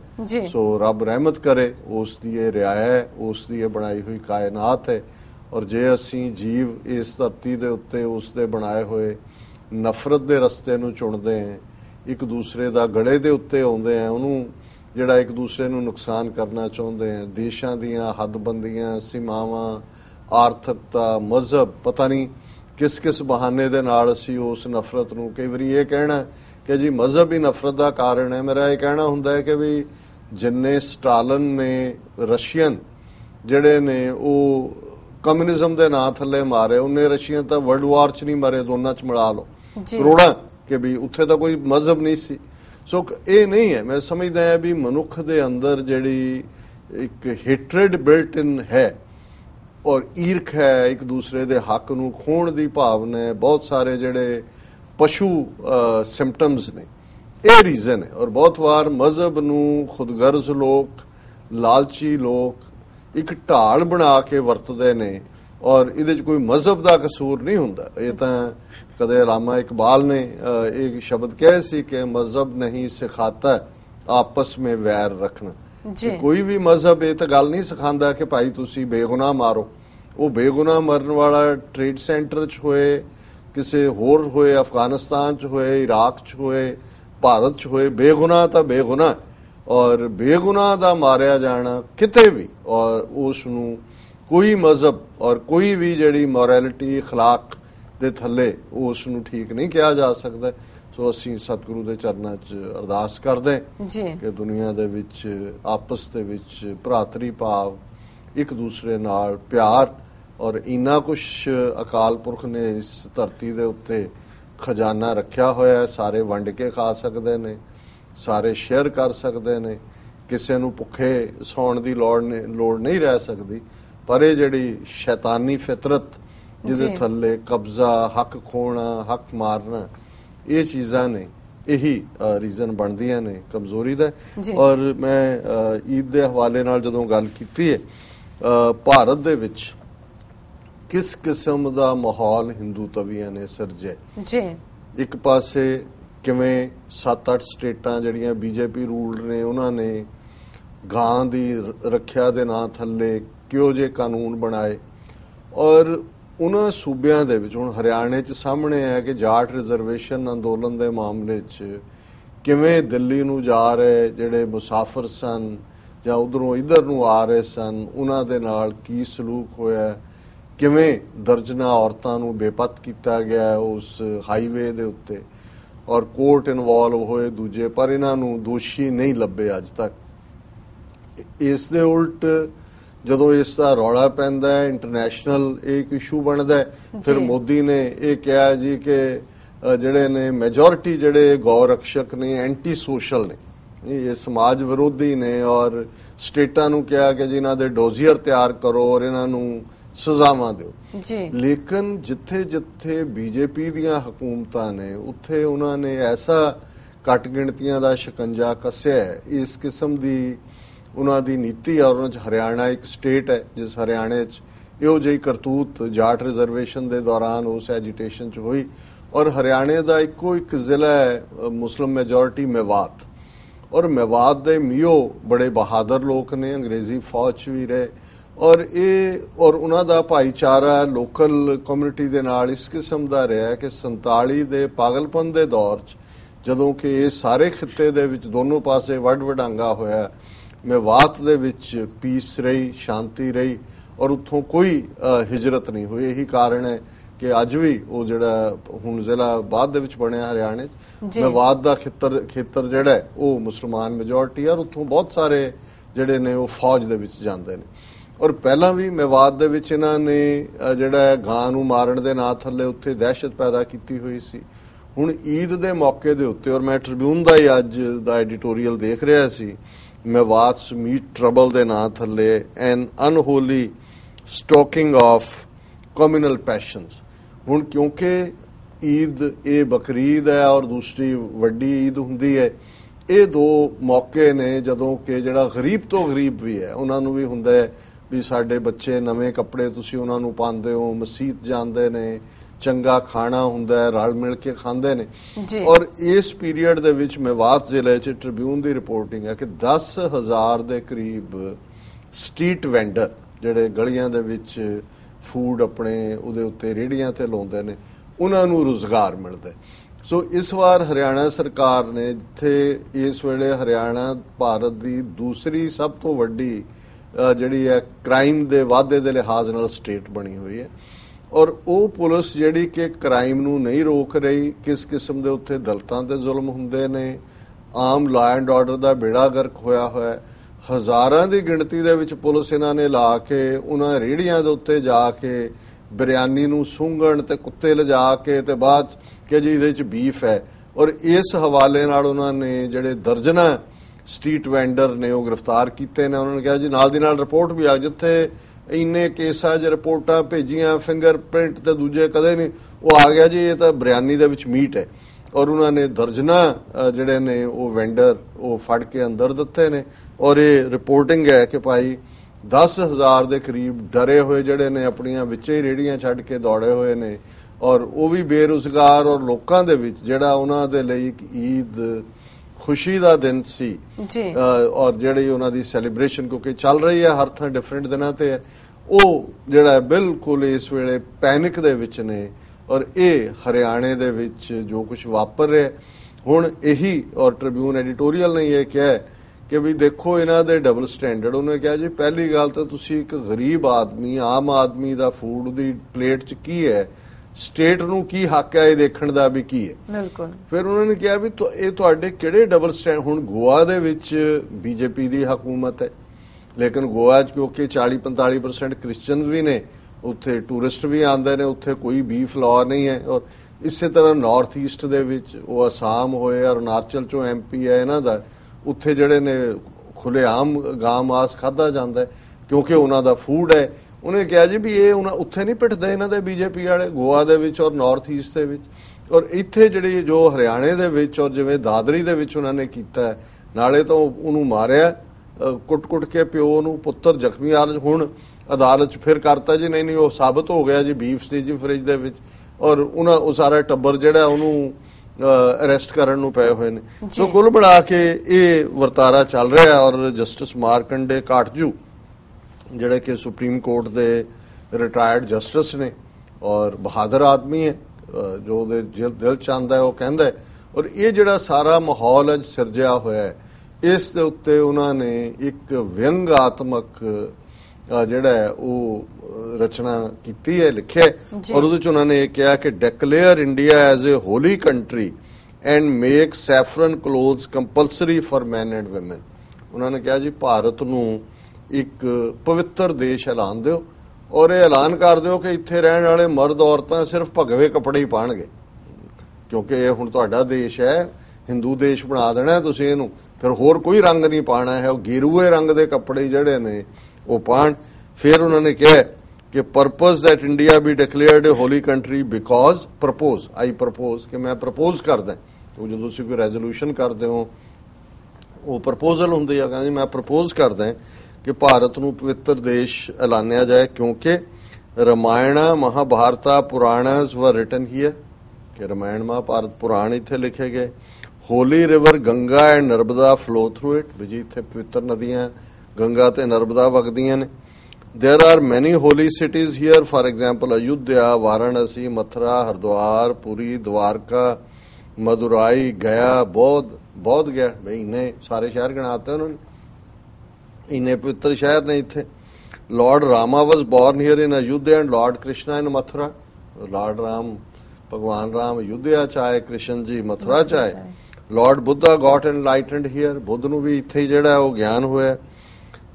ਸੋ ਰੱਬ ਰਹਿਮਤ ਕਰੇ ਉਸ ਦੀ ਇਹ ਰਿਆਇਆ ਹੈ ਉਸ ਦੀ ਇਹ ਬਣਾਈ ਹੋਈ ਕਾਇਨਾਤ ਹੈ ਔਰ ਜੇ ਅਸੀਂ ਜੀਵ ਇਸ ਧਰਤੀ ਦੇ ਉੱਤੇ ਉਸ ਦੇ ਬਣਾਏ ਹੋਏ ਨਫ਼ਰਤ ਦੇ ਰਸਤੇ ਨੂੰ ਚੁਣਦੇ ਹਾਂ ਇੱਕ ਦੂਸਰੇ ਦਾ ਗਲੇ ਦੇ ਉੱਤੇ ਆਉਂਦੇ ਆ ਉਹਨੂੰ ਜਿਹੜਾ ਇੱਕ ਦੂਸਰੇ ਨੂੰ ਨੁਕਸਾਨ ਕਰਨਾ ਚਾਹੁੰਦੇ ਆ ਦੇਸ਼ਾਂ ਦੀਆਂ ਹੱਦਬੰਦੀਆਂ ਸੀਮਾਵਾਂ ਆਰਥਿਕਤਾ ਮਜ਼ਹਬ ਪਤਾ ਨਹੀਂ ਕਿਸ ਕਿਸ ਬਹਾਨੇ ਦੇ ਨਾਲ ਅਸੀਂ ਉਸ ਨਫ਼ਰਤ ਨੂੰ ਕਈ ਵਾਰੀ ਇਹ ਕਹਿਣਾ ਕਿ ਜੀ ਮਜ਼ਹਬ ਹੀ ਨਫ਼ਰਤ ਦਾ ਕਾਰਨ ਹੈ। ਮੇਰਾ ਇਹ ਕਹਿਣਾ ਹੁੰਦਾ ਹੈ ਕਿ ਵੀ ਜਿੰਨੇ ਸਟਾਲਨ ਨੇ ਰਸ਼ੀਅਨ ਜਿਹੜੇ ਨੇ ਉਹ ਕਮਿਊਨਿਜ਼ਮ ਦੇ ਨਾਂ ਥੱਲੇ ਮਾਰੇ। ਉਹਨੇ ਰਸ਼ੀਅਨ ਤਾਂ ਵਰਲਡ ਵਾਰ ਚ ਨਹੀਂ ਮਰੇ ਦੋਨਾਂ ਚ ਮਿਲਾ ਲਓ। ਕਰੋੜਾਂ ਕਿ ਵੀ ਉੱਥੇ ਤਾਂ ਕੋਈ ਮਜ਼ਹਬ ਨਹੀਂ ਸੀ। ਸੋ ਇਹ ਨਹੀਂ ਹੈ। ਮੈਂ ਸਮਝਦਾ ਹਾਂ ਵੀ ਮਨੁੱਖ ਦੇ ਅੰਦਰ ਜਿਹੜੀ ਇੱਕ ਹੇਟਰਡ ਬਿਲਟ ਇਨ ਹੈ ਔਰ ਈਰਖ ਹੈ ਇੱਕ ਦੂਸਰੇ ਦੇ ਹੱਕ ਨੂੰ ਖੋਣ ਦੀ ਭਾਵਨਾ ਹੈ। ਬਹੁਤ ਸਾਰੇ ਜਿਹੜੇ ਪਸ਼ੂ ਸਿੰਪਟਮਸ ਨੇ। ਇਹ ਰੀਜ਼ਨ ਹੈ। ਔਰ ਬਹੁਤ ਵਾਰ ਮਜ਼ਹਬ ਨੂੰ ਖੁਦਗਰਜ਼ ਲੋਕ ਲਾਲਚੀ ਲੋਕ ਇੱਕ ਢਾਲ ਬਣਾ ਕੇ ਵਰਤਦੇ ਨੇ ਔਰ ਇਹਦੇ 'ਚ ਕੋਈ ਮਜ਼ਹਬ ਦਾ ਕਸੂਰ ਨਹੀਂ ਹੁੰਦਾ। ਇਹ ਤਾਂ ਕਦੇ ਰਾਮਾ ਇਕਬਾਲ ਨੇ ਇੱਕ ਸ਼ਬਦ ਕਹੇ ਸੀ ਕਿ ਮਜ਼ਹਬ ਨਹੀਂ ਸਿਖਾਤਾ ਆਪਸ ਵਿੱਚ ਵੈਰ ਰੱਖਣਾ। ਜੀ। ਕੋਈ ਵੀ ਮਜ਼ਹਬ ਇਹ ਤਾਂ ਗੱਲ ਨਹੀਂ ਸਿਖਾਉਂਦਾ ਕਿ ਭਾਈ ਤੁਸੀਂ ਬੇਗੁਨਾਹ ਮਾਰੋ। ਉਹ ਬੇਗੁਨਾਹ ਮਰਨ ਵਾਲਾ ਟ੍ਰੇਡ ਸੈਂਟਰ 'ਚ ਹੋਏ ਕਿਸੇ ਹੋਰ ਹੋਏ ਅਫਗਾਨਿਸਤਾਨ 'ਚ ਹੋਏ ਇਰਾਕ 'ਚ ਹੋਏ ਭਾਰਤ 'ਚ ਹੋਏ ਬੇਗੁਨਾਹ ਤਾਂ ਬੇਗੁਨਾਹ ਔਰ ਬੇਗੁਨਾਹ ਦਾ ਮਾਰਿਆ ਜਾਣਾ ਕਿਤੇ ਵੀ ਔਰ ਉਸ ਨੂੰ ਕੋਈ ਮਜ਼ਹਬ ਔਰ ਕੋਈ ਵੀ ਜਿਹੜੀ ਮੋਰੈਲਿਟੀ اخلاق ਦੇ ਥੱਲੇ ਉਸ ਨੂੰ ਠੀਕ ਨਹੀਂ ਕਿਹਾ ਜਾ ਸਕਦਾ ਸੋ ਅਸੀਂ ਸਤਿਗੁਰੂ ਦੇ ਚਰਨਾਂ 'ਚ ਅਰਦਾਸ ਕਰਦੇ ਹਾਂ ਜੀ ਕਿ ਦੁਨੀਆ ਦੇ ਵਿੱਚ ਆਪਸ ਦੇ ਵਿੱਚ ਭਰਾਤਰੀ ਭਾਵ ਇੱਕ ਦੂਸਰੇ ਨਾਲ ਪਿਆਰ ਔਰ ਇਨਾ ਕੁਝ ਅਕਾਲ ਪੁਰਖ ਨੇ ਇਸ ਧਰਤੀ ਦੇ ਉੱਤੇ ਖਜ਼ਾਨਾ ਰੱਖਿਆ ਹੋਇਆ ਸਾਰੇ ਵੰਡ ਕੇ ਖਾ ਸਕਦੇ ਨੇ ਸਾਰੇ ਸ਼ੇਅਰ ਕਰ ਸਕਦੇ ਨੇ ਕਿਸੇ ਨੂੰ ਭੁੱਖੇ ਸੌਣ ਦੀ ਲੋੜ ਨਹੀਂ ਲੋੜ ਨਹੀਂ ਰਹਿ ਸਕਦੀ ਪਰ ਇਹ ਜਿਹੜੀ ਸ਼ੈਤਾਨੀ ਫਿਤਰਤ ਜਿਹਦੇ। ਥੱਲੇ ਕਬਜ਼ਾ ਹੱਕ ਖੋਣਾ ਹੱਕ ਮਾਰਨਾ ਇਹ ਚੀਜ਼ਾਂ ਨੇ ਇਹੀ ਰੀਜ਼ਨ ਬਣਦੀਆਂ ਨੇ ਕਮਜ਼ੋਰੀ ਦਾ। ਔਰ ਮੈਂ ਈਦ ਦੇ ਹਵਾਲੇ ਨਾਲ ਜਦੋਂ ਗੱਲ ਕੀਤੀ ਹੈ ਭਾਰਤ ਦੇ ਵਿੱਚ ਕਿਸ ਕਿਸਮ ਦਾ ਮਾਹੌਲ ਹਿੰਦੂ ਤਵੀਆਂ ਨੇ ਸਿਰਜਿਆ? ਜੀ। ਇੱਕ ਪਾਸੇ ਕਿਵੇਂ 7-8 ਸਟੇਟਾਂ ਜਿਹੜੀਆਂ ਬੀਜੇਪੀ ਰੂਲਡ ਨੇ ਉਹਨਾਂ ਨੇ ਗਾਂ ਦੀ ਰੱਖਿਆ ਦੇ ਨਾਂ ਥੱਲੇ ਕਿਹੋ ਜਿਹੇ ਕਾਨੂੰਨ ਬਣਾਏ? ਔਰ ਉਹਨਾਂ ਸੂਬਿਆਂ ਦੇ ਵਿੱਚ ਹੁਣ ਹਰਿਆਣੇ 'ਚ ਸਾਹਮਣੇ ਆਇਆ ਕਿ ਜਾਟ ਰਿਜ਼ਰਵੇਸ਼ਨ ਅੰਦੋਲਨ ਦੇ ਮਾਮਲੇ 'ਚ ਕਿਵੇਂ ਦਿੱਲੀ ਨੂੰ ਜਾ ਰਹੇ ਜਿਹੜੇ ਮੁਸਾਫਰ ਸਨ ਜਾਂ ਉਧਰੋਂ ਇਧਰ ਨੂੰ ਆ ਰਹੇ ਸਨ ਉਹਨਾਂ ਦੇ ਨਾਲ ਕੀ ਸਲੂਕ ਹੋਇਆ? ਕਿਵੇਂ ਦਰਜਨਾ ਔਰਤਾਂ ਨੂੰ ਬੇਪਤ ਕੀਤਾ ਗਿਆ ਉਸ ਹਾਈਵੇ ਦੇ ਉੱਤੇ ਔਰ ਕੋਰਟ ਇਨਵੋਲਵ ਹੋਏ ਦੂਜੇ ਪਰ ਇਹਨਾਂ ਨੂੰ ਦੋਸ਼ੀ ਨਹੀਂ ਲੱਭੇ ਅੱਜ ਤੱਕ ਇਸ ਦੇ ਉਲਟ ਜਦੋਂ ਇਸ ਦਾ ਰੌਲਾ ਪੈਂਦਾ ਹੈ ਇੰਟਰਨੈਸ਼ਨਲ ਇੱਕ ਇਸ਼ੂ ਬਣਦਾ ਹੈ ਫਿਰ। ਮੋਦੀ ਨੇ ਇਹ ਕਿਹਾ ਜੀ ਕਿ ਜਿਹੜੇ ਨੇ ਮੈਜੋਰਿਟੀ ਜਿਹੜੇ ਗੌ ਰਕਸ਼ਕ ਨੇ ਐਂਟੀ ਸੋਸ਼ਲ ਨੇ ਇਹ ਸਮਾਜ ਵਿਰੋਧੀ ਨੇ ਔਰ ਸਟੇਟਾਂ ਨੂੰ ਕਿਹਾ ਕਿ ਜੀ ਇਹਨਾਂ ਦੇ ਡੋਜ਼ੀਅਰ ਤਿਆਰ ਕਰੋ ਔਰ ਇਹਨਾਂ ਨੂੰ ਸਜ਼ਾਵਾਂ ਦਿਓ। ਜੀ। ਲੇਕਿਨ ਜਿੱਥੇ ਜਿੱਥੇ ਬੀਜੇਪੀ ਦੀਆਂ ਹਕੂਮਤਾਂ ਨੇ ਉੱਥੇ ਉਹਨਾਂ ਨੇ ਐਸਾ ਘੱਟ ਗਿਣਤੀਆਂ ਦਾ ਸ਼ਿਕੰਜਾ ਕੱਸਿਆ। ਇਸ ਕਿਸਮ ਦੀ ਉਹਨਾਂ ਦੀ ਨੀਤੀ ਔਰ ਉਹਨਾਂ ਚ ਹਰਿਆਣਾ ਇੱਕ ਸਟੇਟ ਹੈ ਜਿਸ ਹਰਿਆਣੇ ਚ ਇਹੋ ਜਿਹੀ ਕਰਤੂਤ ਜਾਟ ਰਿਜ਼ਰਵੇਸ਼ਨ ਦੇ ਦੌਰਾਨ ਉਸ ਐਜੀਟੇਸ਼ਨ ਚ ਹੋਈ ਔਰ ਹਰਿਆਣੇ ਦਾ ਇੱਕੋ ਇੱਕ ਜ਼ਿਲ੍ਹਾ ਹੈ ਮੁਸਲਿਮ ਮੈਜੋਰਿਟੀ ਮੇਵਾਤ। ਔਰ ਮੇਵਾਤ ਦੇ ਮੀਓ ਬੜੇ ਬਹਾਦਰ ਲੋਕ ਨੇ ਅੰਗਰੇਜ਼ੀ ਫੌਜ ਵੀ ਰਹੇ। ਔਰ ਇਹ ਔਰ ਉਹਨਾਂ ਦਾ ਭਾਈਚਾਰਾ ਲੋਕਲ ਕਮਿਊਨਿਟੀ ਦੇ ਨਾਲ ਇਸ ਕਿਸਮ ਦਾ ਰਿਹਾ ਕਿ 47 ਦੇ ਪਾਗਲਪਨ ਦੇ ਦੌਰ 'ਚ ਜਦੋਂ ਕਿ ਇਹ ਸਾਰੇ ਖਿੱਤੇ ਦੇ ਵਿੱਚ ਦੋਨੋਂ ਪਾਸੇ ਵੱਡ ਵਡਾਂਗਾ ਹੋਇਆ ਮੇਵਾਤ ਦੇ ਵਿੱਚ ਪੀਸ ਰਹੀ ਸ਼ਾਂਤੀ ਰਹੀ ਔਰ ਉੱਥੋਂ ਕੋਈ ਹਿਜਰਤ ਨਹੀਂ ਹੋਈ ਇਹੀ ਕਾਰਨ ਹੈ ਕਿ ਅੱਜ ਵੀ ਉਹ ਜਿਹੜਾ ਹੁਣ ਜ਼ਿਲ੍ਹਾ ਬਾਅਦ ਦੇ ਵਿੱਚ ਬਣਿਆ ਹਰਿਆਣੇ 'ਚ ਜੀ। ਮੇਵਾਤ ਦਾ ਖੇਤਰ ਖੇਤਰ ਜਿਹੜਾ ਉਹ ਮੁਸਲਮਾਨ ਮੈਜੋਰਟੀ ਔਰ ਉੱਥੋਂ ਬਹੁਤ ਸਾਰੇ ਜਿਹੜੇ ਨੇ ਉਹ ਫੌਜ ਦੇ ਵਿੱਚ ਜਾਂਦੇ ਨੇ ਔਰ ਪਹਿਲਾਂ ਵੀ ਮੇਵਾਤ ਦੇ ਵਿੱਚ ਇਹਨਾਂ ਨੇ ਜਿਹੜਾ ਗਾਂ ਨੂੰ ਮਾਰਨ ਦੇ ਨਾਂ ਥੱਲੇ ਉੱਥੇ ਦਹਿਸ਼ਤ ਪੈਦਾ ਕੀਤੀ ਹੋਈ ਸੀ। ਹੁਣ ਈਦ ਦੇ ਮੌਕੇ ਦੇ ਉੱਤੇ, ਔਰ ਮੈਂ ਟ੍ਰਿਬਿਊਨ ਦਾ ਹੀ ਅੱਜ ਦਾ ਐਡੀਟੋਰੀਅਲ ਦੇਖ ਰਿਹਾ ਸੀ ਮੇਵਾਤਸ ਮੀਟ ਟਰਬਲ ਦੇ ਨਾਂ ਥੱਲੇ, an unholy stoking of communal passions. ਹੁਣ ਕਿਉਂਕਿ ਈਦ ਇਹ ਬਕਰੀਦ ਹੈ ਔਰ ਦੂਸਰੀ ਵੱਡੀ ਈਦ ਹੁੰਦੀ ਹੈ, ਇਹ ਦੋ ਮੌਕੇ ਨੇ ਜਦੋਂ ਕਿ ਜਿਹੜਾ ਗਰੀਬ ਤੋਂ ਗਰੀਬ ਵੀ ਹੈ, ਉਹਨਾਂ ਨੂੰ ਵੀ ਹੁੰਦਾ ਹੈ ਵੀ ਸਾਡੇ ਬੱਚੇ ਨਵੇਂ ਕੱਪੜੇ ਤੁਸੀਂ ਉਹਨਾਂ ਨੂੰ ਪਾਉਂਦੇ ਹੋ ਮਸਜਿਦ ਜਾਂਦੇ ਨੇ ਚੰਗਾ ਖਾਣਾ ਹੁੰਦਾ ਹੈ ਰਲ ਮਿਲ ਕੇ ਖਾਂਦੇ ਨੇ। ਔਰ ਇਸ ਪੀਰੀਅਡ ਦੇ ਵਿੱਚ ਮੇਵਾਤ ਜ਼ਿਲ੍ਹੇ 'ਚ ਟ੍ਰਿਬਿਊਨ ਦੀ ਰਿਪੋਰਟਿੰਗ ਹੈ ਕਿ 10000 ਦੇ ਕਰੀਬ ਸਟਰੀਟ ਵੈਂਡਰ ਜਿਹੜੇ ਗਲੀਆਂ ਦੇ ਵਿੱਚ ਫੂਡ ਆਪਣੇ ਉਹਦੇ ਉੱਤੇ ਰੇੜੀਆਂ ਤੇ ਲਾਉਂਦੇ ਨੇ ਉਹਨਾਂ ਨੂੰ ਰੋਜ਼ਗਾਰ ਮਿਲਦਾ। ਸੋ ਇਸ ਵਾਰ ਹਰਿਆਣਾ ਸਰਕਾਰ ਨੇ ਜਿੱਥੇ ਇਸ ਵੇਲੇ ਹਰਿਆਣਾ ਭਾਰਤ ਦੀ ਦੂਸਰੀ ਸਭ ਤੋਂ ਵੱਡੀ ਜਿਹੜੀ ਹੈ ਕ੍ਰਾਈਮ ਦੇ ਵਾਧੇ ਦੇ ਲਿਹਾਜ਼ ਨਾਲ ਸਟੇਟ ਬਣੀ ਹੋਈ ਹੈ। ਔਰ ਉਹ ਪੁਲਿਸ ਜਿਹੜੀ ਕਿ ਕ੍ਰਾਈਮ ਨੂੰ ਨਹੀਂ ਰੋਕ ਰਹੀ, ਕਿਸ ਕਿਸਮ ਦੇ ਉੱਥੇ ਦਲਤਾਂ ਤੇ ਜ਼ੁਲਮ ਹੁੰਦੇ ਨੇ, ਆਮ ਲਾਅ ਐਂਡ ਆਰਡਰ ਦਾ ਬੇੜਾ ਗਰਕ ਹੋਇਆ ਹੋਇਆ, ਹਜ਼ਾਰਾਂ ਦੀ ਗਿਣਤੀ ਦੇ ਵਿੱਚ ਪੁਲਿਸ ਇਹਨਾਂ ਨੇ ਲਾ ਕੇ, ਉਹਨਾਂ ਰੇੜੀਆਂ ਦੇ ਉੱਤੇ ਜਾ ਕੇ, ਬਿਰਿਆਨੀ ਨੂੰ ਸੁੰਘਣ ਤੇ ਕੁੱਤੇ ਲਿਜਾ ਕੇ ਤੇ ਬਾਅਦ 'ਚ ਕਿ ਜੀ ਇਹਦੇ ਚ ਬੀਫ ਹੈ। ਔਰ ਇਸ ਹਵਾਲੇ ਨਾਲ ਉਹਨਾਂ ਨੇ ਜਿਹੜੇ ਦਰਜਨਾ ਸਟਰੀਟ ਵੈਂਡਰ ਨੇ ਉਹ ਗ੍ਰਿਫਤਾਰ ਕੀਤੇ ਨੇ। ਉਹਨਾਂ ਨੇ ਕਿਹਾ ਜੀ, ਨਾਲ ਦੀ ਨਾਲ ਰਿਪੋਰਟ ਵੀ ਆ, ਜਿੱਥੇ ਇੰਨੇ ਕੇਸਾਂ 'ਚ ਰਿਪੋਰਟਾਂ ਭੇਜੀਆਂ ਫਿੰਗਰਪ੍ਰਿੰਟ ਤੇ ਦੂਜੇ ਕਦੇ ਨਹੀਂ, ਉਹ ਆ ਗਿਆ ਜੀ, ਇਹ ਤਾਂ ਬਰਿਆਨੀ ਦੇ ਵਿੱਚ ਮੀਟ ਹੈ। ਔਰ ਉਹਨਾਂ ਨੇ ਦਰਜਨਾ ਜਿਹੜੇ ਨੇ ਉਹ ਵੈਂਡਰ, ਉਹ ਫੜ ਕੇ ਅੰਦਰ ਦਿੱਤੇ ਨੇ। ਔਰ ਇਹ ਰਿਪੋਰਟਿੰਗ ਹੈ ਕਿ ਭਾਈ 10000 ਦੇ ਕਰੀਬ ਡਰੇ ਹੋਏ ਜਿਹੜੇ ਨੇ, ਆਪਣੀਆਂ ਵਿੱਚੇ ਹੀ ਰੇੜੀਆਂ ਛੱਡ ਕੇ ਦੌੜੇ ਹੋਏ ਨੇ। ਔਰ ਉਹ ਵੀ ਬੇਰੁਜ਼ਗਾਰ ਔਰ ਲੋਕਾਂ ਦੇ ਵਿੱਚ, ਜਿਹੜਾ ਉਹਨਾਂ ਦੇ ਲਈ ਇੱਕ ਈਦ ਖੁਸ਼ੀ ਦਾ ਦਿਨ ਸੀ। ਜੀ। ਔਰ ਜਿਹੜੀ ਉਹਨਾਂ ਦੀ ਸੈਲੀਬ੍ਰੇਸ਼ਨ ਕਿਉਂਕਿ ਚੱਲ ਰਹੀ ਹੈ ਹਰ ਥਾਂ ਡਿਫਰੈਂਟ ਦਿਨਾਂ ਤੇ ਹੈ। ਉਹ ਜਿਹੜਾ ਹੈ ਬਿਲਕੁਲ ਇਸ ਵੇਲੇ ਪੈਨਿਕ ਦੇ ਵਿੱਚ ਨੇ। ਔਰ ਇਹ ਹਰਿਆਣੇ ਦੇ ਵਿੱਚ ਜੋ ਕੁਝ ਵਾਪਰ ਰਿਹਾ ਹੁਣ ਇਹੀ ਔਰ ਟ੍ਰਿਬਿਊਨ ਐਡੀਟੋਰੀਅਲ ਨੇ ਇਹ ਕਿਹਾ ਕਿ ਵੀ ਦੇਖੋ ਇਹਨਾਂ ਦੇ ਡਬਲ ਸਟੈਂਡਰਡ ਉਹਨੇ ਕਿਹਾ ਜੀ ਪਹਿਲੀ ਗੱਲ ਤਾਂ ਤੁਸੀਂ ਇੱਕ ਗਰੀਬ ਆਦਮੀ ਆਮ ਆਦਮੀ ਦਾ ਫੂਡ ਦੀ ਪਲੇਟ 'ਚ ਕੀ ਹੈ? ਸਟੇਟ ਨੂੰ ਕੀ ਹੱਕ ਹੈ ਇਹ ਦੇਖਣ ਦਾ ਵੀ ਕੀ ਹੈ? ਬਿਲਕੁਲ। ਫਿਰ ਉਹਨਾਂ ਨੇ ਕਿਹਾ ਵੀ ਇਹ ਤੁਹਾਡੇ ਕਿਹੜੇ ਡਬਲ ਸਟੈਂਡ ਹੁਣ ਗੋਆ ਦੇ ਵਿੱਚ ਬੀਜੇਪੀ ਦੀ ਹਕੂਮਤ ਹੈ। ਲੇਕਿਨ ਗੋਆ 'ਚ ਕਿਉਂਕਿ 40-45% ਕ੍ਰਿਸਚੀਅਨ ਵੀ ਨੇ ਉੱਥੇ ਟੂਰਿਸਟ ਵੀ ਆਉਂਦੇ ਨੇ ਉੱਥੇ ਕੋਈ ਬੀਫ ਲਾਅ ਨਹੀਂ ਹੈ। ਔਰ ਇਸੇ ਤਰ੍ਹਾਂ ਨਾਰਥ ਈਸਟ ਦੇ ਵਿੱਚ ਉਹ ਅਸਾਮ ਹੋਏ ਔਰ ਅਰੁਣਾਚਲ ਚੋਂ ਐਮਪੀ ਹੈ ਇਹਨਾਂ ਦਾ ਉੱਥੇ ਜਿਹੜੇ ਨੇ ਖੁੱਲੇਆਮ ਗਾਂ ਮਾਸ ਖਾਦਾ ਜਾਂਦਾ ਕਿਉਂਕਿ ਉਹਨਾਂ ਦਾ ਫੂਡ ਹੈ। ਉਹਨੇ ਕਿਹਾ ਜੀ ਵੀ ਇਹ ਉਹਨਾਂ ਉੱਥੇ ਨਹੀਂ ਪਿੱਟਦੇ ਇਹਨਾਂ ਦੇ ਬੀਜੇਪੀ ਵਾਲੇ ਗੋਆ ਦੇ ਵਿੱਚ ਔਰ ਨਾਰਥ ਈਸਟ ਦੇ ਵਿੱਚ। ਔਰ ਇੱਥੇ ਜਿਹੜੀ ਜੋ ਹਰਿਆਣੇ ਦੇ ਵਿੱਚ ਔਰ ਜਿਵੇਂ ਦਾਦਰੀ ਦੇ ਵਿੱਚ ਉਹਨਾਂ ਨੇ ਕੀਤਾ ਨਾਲੇ ਤਾਂ ਉਹ- ਉਹਨੂੰ ਮਾਰਿਆ ਕੁੱਟ-ਕੁੱਟ ਕੇ ਪਿਓ ਨੂੰ ਪੁੱਤਰ ਜ਼ਖਮੀ ਹਾਲਤ ਹੁਣ ਅਦਾਲਤ 'ਚ ਫਿਰ ਕਰਤਾ ਜੀ ਨਹੀਂ ਨਹੀਂ ਉਹ ਸਾਬਤ ਹੋ ਗਿਆ ਜੀ ਬੀਫ ਸੀ ਜੀ ਫ੍ਰਿਜ ਦੇ ਵਿੱਚ। ਔਰ ਉਹਨਾਂ ਉਹ ਸਾਰਾ ਟੱਬਰ ਜਿਹੜਾ ਉਹਨੂੰ ਅਰੈਸਟ ਕਰਨ ਨੂੰ ਪਏ ਹੋਏ ਨੇ। ਸੋ ਕੁੱਲ ਬਣਾ ਕੇ ਇਹ ਵਰਤਾਰਾ ਚੱਲ ਰਿਹਾ ਔਰ ਜਸਟਿਸ ਮਾਰਕੰਡੇ ਕਾਟਜੂ ਜਿਹੜੇ ਕਿ ਸੁਪਰੀਮ ਕੋਰਟ ਦੇ ਰਿਟਾਇਰਡ ਜਸਟਿਸ ਨੇ ਔਰ ਬਹਾਦਰ ਆਦਮੀ ਹੈ ਜੋ ਉਹਦੇ ਦਿਲ ਚਾਹੁੰਦਾ ਹੈ ਉਹ ਕਹਿੰਦਾ ਹੈ। ਔਰ ਇਹ ਜਿਹੜਾ ਸਾਰਾ ਮਾਹੌਲ ਅੱਜ ਸਿਰਜਿਆ ਹੋਇਆ ਹੈ ਇਸ ਦੇ ਉੱਤੇ ਉਹਨਾਂ ਨੇ ਇੱਕ ਵਿਅੰਗਾਤਮਕ ਜਿਹੜਾ ਹੈ ਉਹ ਰਚਨਾ ਕੀਤੀ ਹੈ ਲਿਖਿਆ। ਔਰ ਉਹਦੇ ਚ ਉਹਨਾਂ ਨੇ ਇਹ ਕਿਹਾ ਕਿ declare India as a holy country and make saffron clothes compulsory for men and women ਉਹਨਾਂ ਨੇ ਕਿਹਾ ਜੀ ਭਾਰਤ ਨੂੰ ਇੱਕ ਪਵਿੱਤਰ ਦੇਸ਼ ਐਲਾਨ ਦਿਓ ਔਰ ਇਹ ਐਲਾਨ ਕਰ ਦਿਓ ਕਿ ਇੱਥੇ ਰਹਿਣ ਵਾਲੇ ਮਰਦ ਔਰਤਾਂ ਸਿਰਫ ਭਗਵੇ ਕੱਪੜੇ ਹੀ ਪਾਣਗੇ। ਕਿਉਂਕਿ ਇਹ ਹੁਣ ਤੁਹਾਡਾ ਦੇਸ਼ ਹੈ, ਹਿੰਦੂ ਦੇਸ਼ ਬਣਾ ਦੇਣਾ ਤੁਸੀਂ ਇਹਨੂੰ। ਫਿਰ ਹੋਰ ਕੋਈ ਰੰਗ ਨਹੀਂ ਪਾਣਾ ਹੈ, ਉਹ ਗੇਰੂਏ ਰੰਗ ਦੇ ਕੱਪੜੇ ਜਿਹੜੇ ਨੇ ਉਹ ਪਾਣ। ਫਿਰ ਉਹਨਾਂ ਨੇ ਕਿਹਾ ਕਿ purpose that India be declared a holy country because propose I propose ਕਿ ਮੈਂ ਪ੍ਰਪੋਜ਼ ਕਰਦਾ। ਉਹ ਜਦੋਂ ਤੁਸੀਂ ਕੋਈ ਰੈਜ਼ੋਲੂਸ਼ਨ ਕਰਦੇ ਹੋ, ਉਹ ਪ੍ਰਪੋਜ਼ਲ ਹੁੰਦੀ ਆ, ਕਹਿੰਦੇ ਮੈਂ ਪ੍ਰਪੋਜ਼ ਕਰਦਾ। ਕਿ ਭਾਰਤ ਨੂੰ ਪਵਿੱਤਰ ਦੇਸ਼ ਐਲਾਨਿਆ ਜਾਏ ਕਿਉਂਕਿ ਰਮਾਇਣਾ ਮਹਾਭਾਰਤਾ ਪੁਰਾਣਾਸ ਵਰ ਰਿਟਨ ਹੀਅਰ ਕਿ ਰਮਾਇਣ ਮਹਾਭਾਰਤ ਪੁਰਾਣ ਇੱਥੇ ਲਿਖੇ ਗਏ holy river Ganga and Narmada flow through it ਵੀ ਜੀ ਇੱਥੇ ਪਵਿੱਤਰ ਨਦੀਆਂ ਗੰਗਾ ਤੇ ਨਰਮਦਾ ਵਗਦੀਆਂ ਨੇ there are many holy cities here for example ayodhya varanasi mathura Haridwar Puri Dwarka Madurai Gaya Bodh Bodh ਗਿਆ ਬਈ ਨੇ ਸਾਰੇ ਸ਼ਹਿਰ ਗਣਾਤੇ ਉਹਨਾਂ ਨੇ ਇੰਨੇ ਪਵਿੱਤਰ ਸ਼ਹਿਰ ਨੇ ਇੱਥੇ। Lord Rama was born here in Ayodhya and Lord Krishna in Mathura Lord Ram ਭਗਵਾਨ ਰਾਮ ਅਯੁੱਧਿਆ ਚ ਆਏ ਕ੍ਰਿਸ਼ਨ ਜੀ ਮਥੁਰਾ ਚ ਆਏ lord Buddha got enlightened here Buddh ਨੂੰ ਵੀ ਇੱਥੇ ਹੀ ਜਿਹੜਾ ਉਹ ਗਿਆਨ ਹੋਇਆ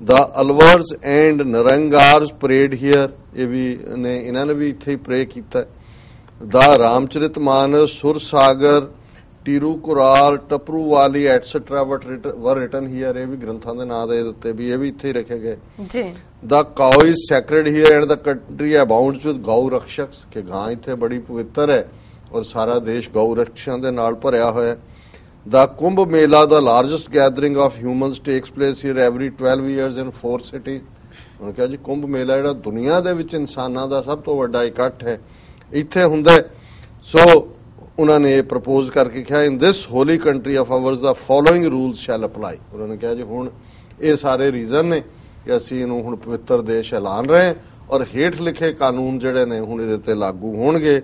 ਦਾ Alvars and Nayanars prayed here ਇਹ ਵੀ ਨੇ ਇਹਨਾਂ ਨੇ ਵੀ ਇੱਥੇ ਹੀ ਪ੍ਰੇ ਕੀਤਾ ਦਾ Ramcharit Manas Sur Sagar Tirukkural ਟਪਰੂਵਾਲੀ et cetera were written here ਇਹ ਵੀ ਗ੍ਰੰਥਾਂ ਦੇ ਨਾਂ ਦੇ ਉੱਤੇ ਵੀ ਇਹ ਵੀ ਇੱਥੇ ਹੀ ਰੱਖੇ ਗਏ। ਜੀ। The cow is sacred here and the country abounds with gau rakshaks ਕਿ ਗਾਂ ਇੱਥੇ ਬੜੀ ਪਵਿੱਤਰ ਹੈ ਔਰ ਸਾਰਾ ਦੇਸ਼ ਗਊ ਰਕਸ਼ਾਂ ਦੇ ਨਾਲ ਭਰਿਆ ਹੋਇਆ ਹੈ। The Kumbh Mela the largest gathering of humans takes place here every 12 years in four city ਉਹਨਾਂ ਕਿਹਾ ਜੀ ਕੁੰਭ ਮੇਲਾ ਜਿਹੜਾ ਦੁਨੀਆ ਦੇ ਵਿੱਚ ਇਨਸਾਨਾਂ ਦਾ ਸਭ ਤੋਂ ਵੱਡਾ ਇਕੱਠ ਹੈ। ਇੱਥੇ ਹੁੰਦਾ। ਸੋ ਉਹਨਾਂ ਨੇ ਪ੍ਰਪੋਜ਼ ਕਰਕੇ ਕਿਹਾ in this holy country of ours the following rules shall apply ਉਹਨਾਂ ਨੇ ਕਿਹਾ ਜੀ ਹੁਣ ਇਹ ਸਾਰੇ ਰੀਜ਼ਨ ਨੇ ਕਿ ਅਸੀਂ ਇਹਨੂੰ ਹੁਣ ਪਵਿੱਤਰ ਦੇਸ਼ ਐਲਾਨ ਰਹੇ ਔਰ ਹੇਠ ਲਿਖੇ ਕਾਨੂੰਨ ਜਿਹੜੇ ਨੇ ਹੁਣ ਇਹਦੇ ਤੇ ਲਾਗੂ ਹੋਣਗੇ।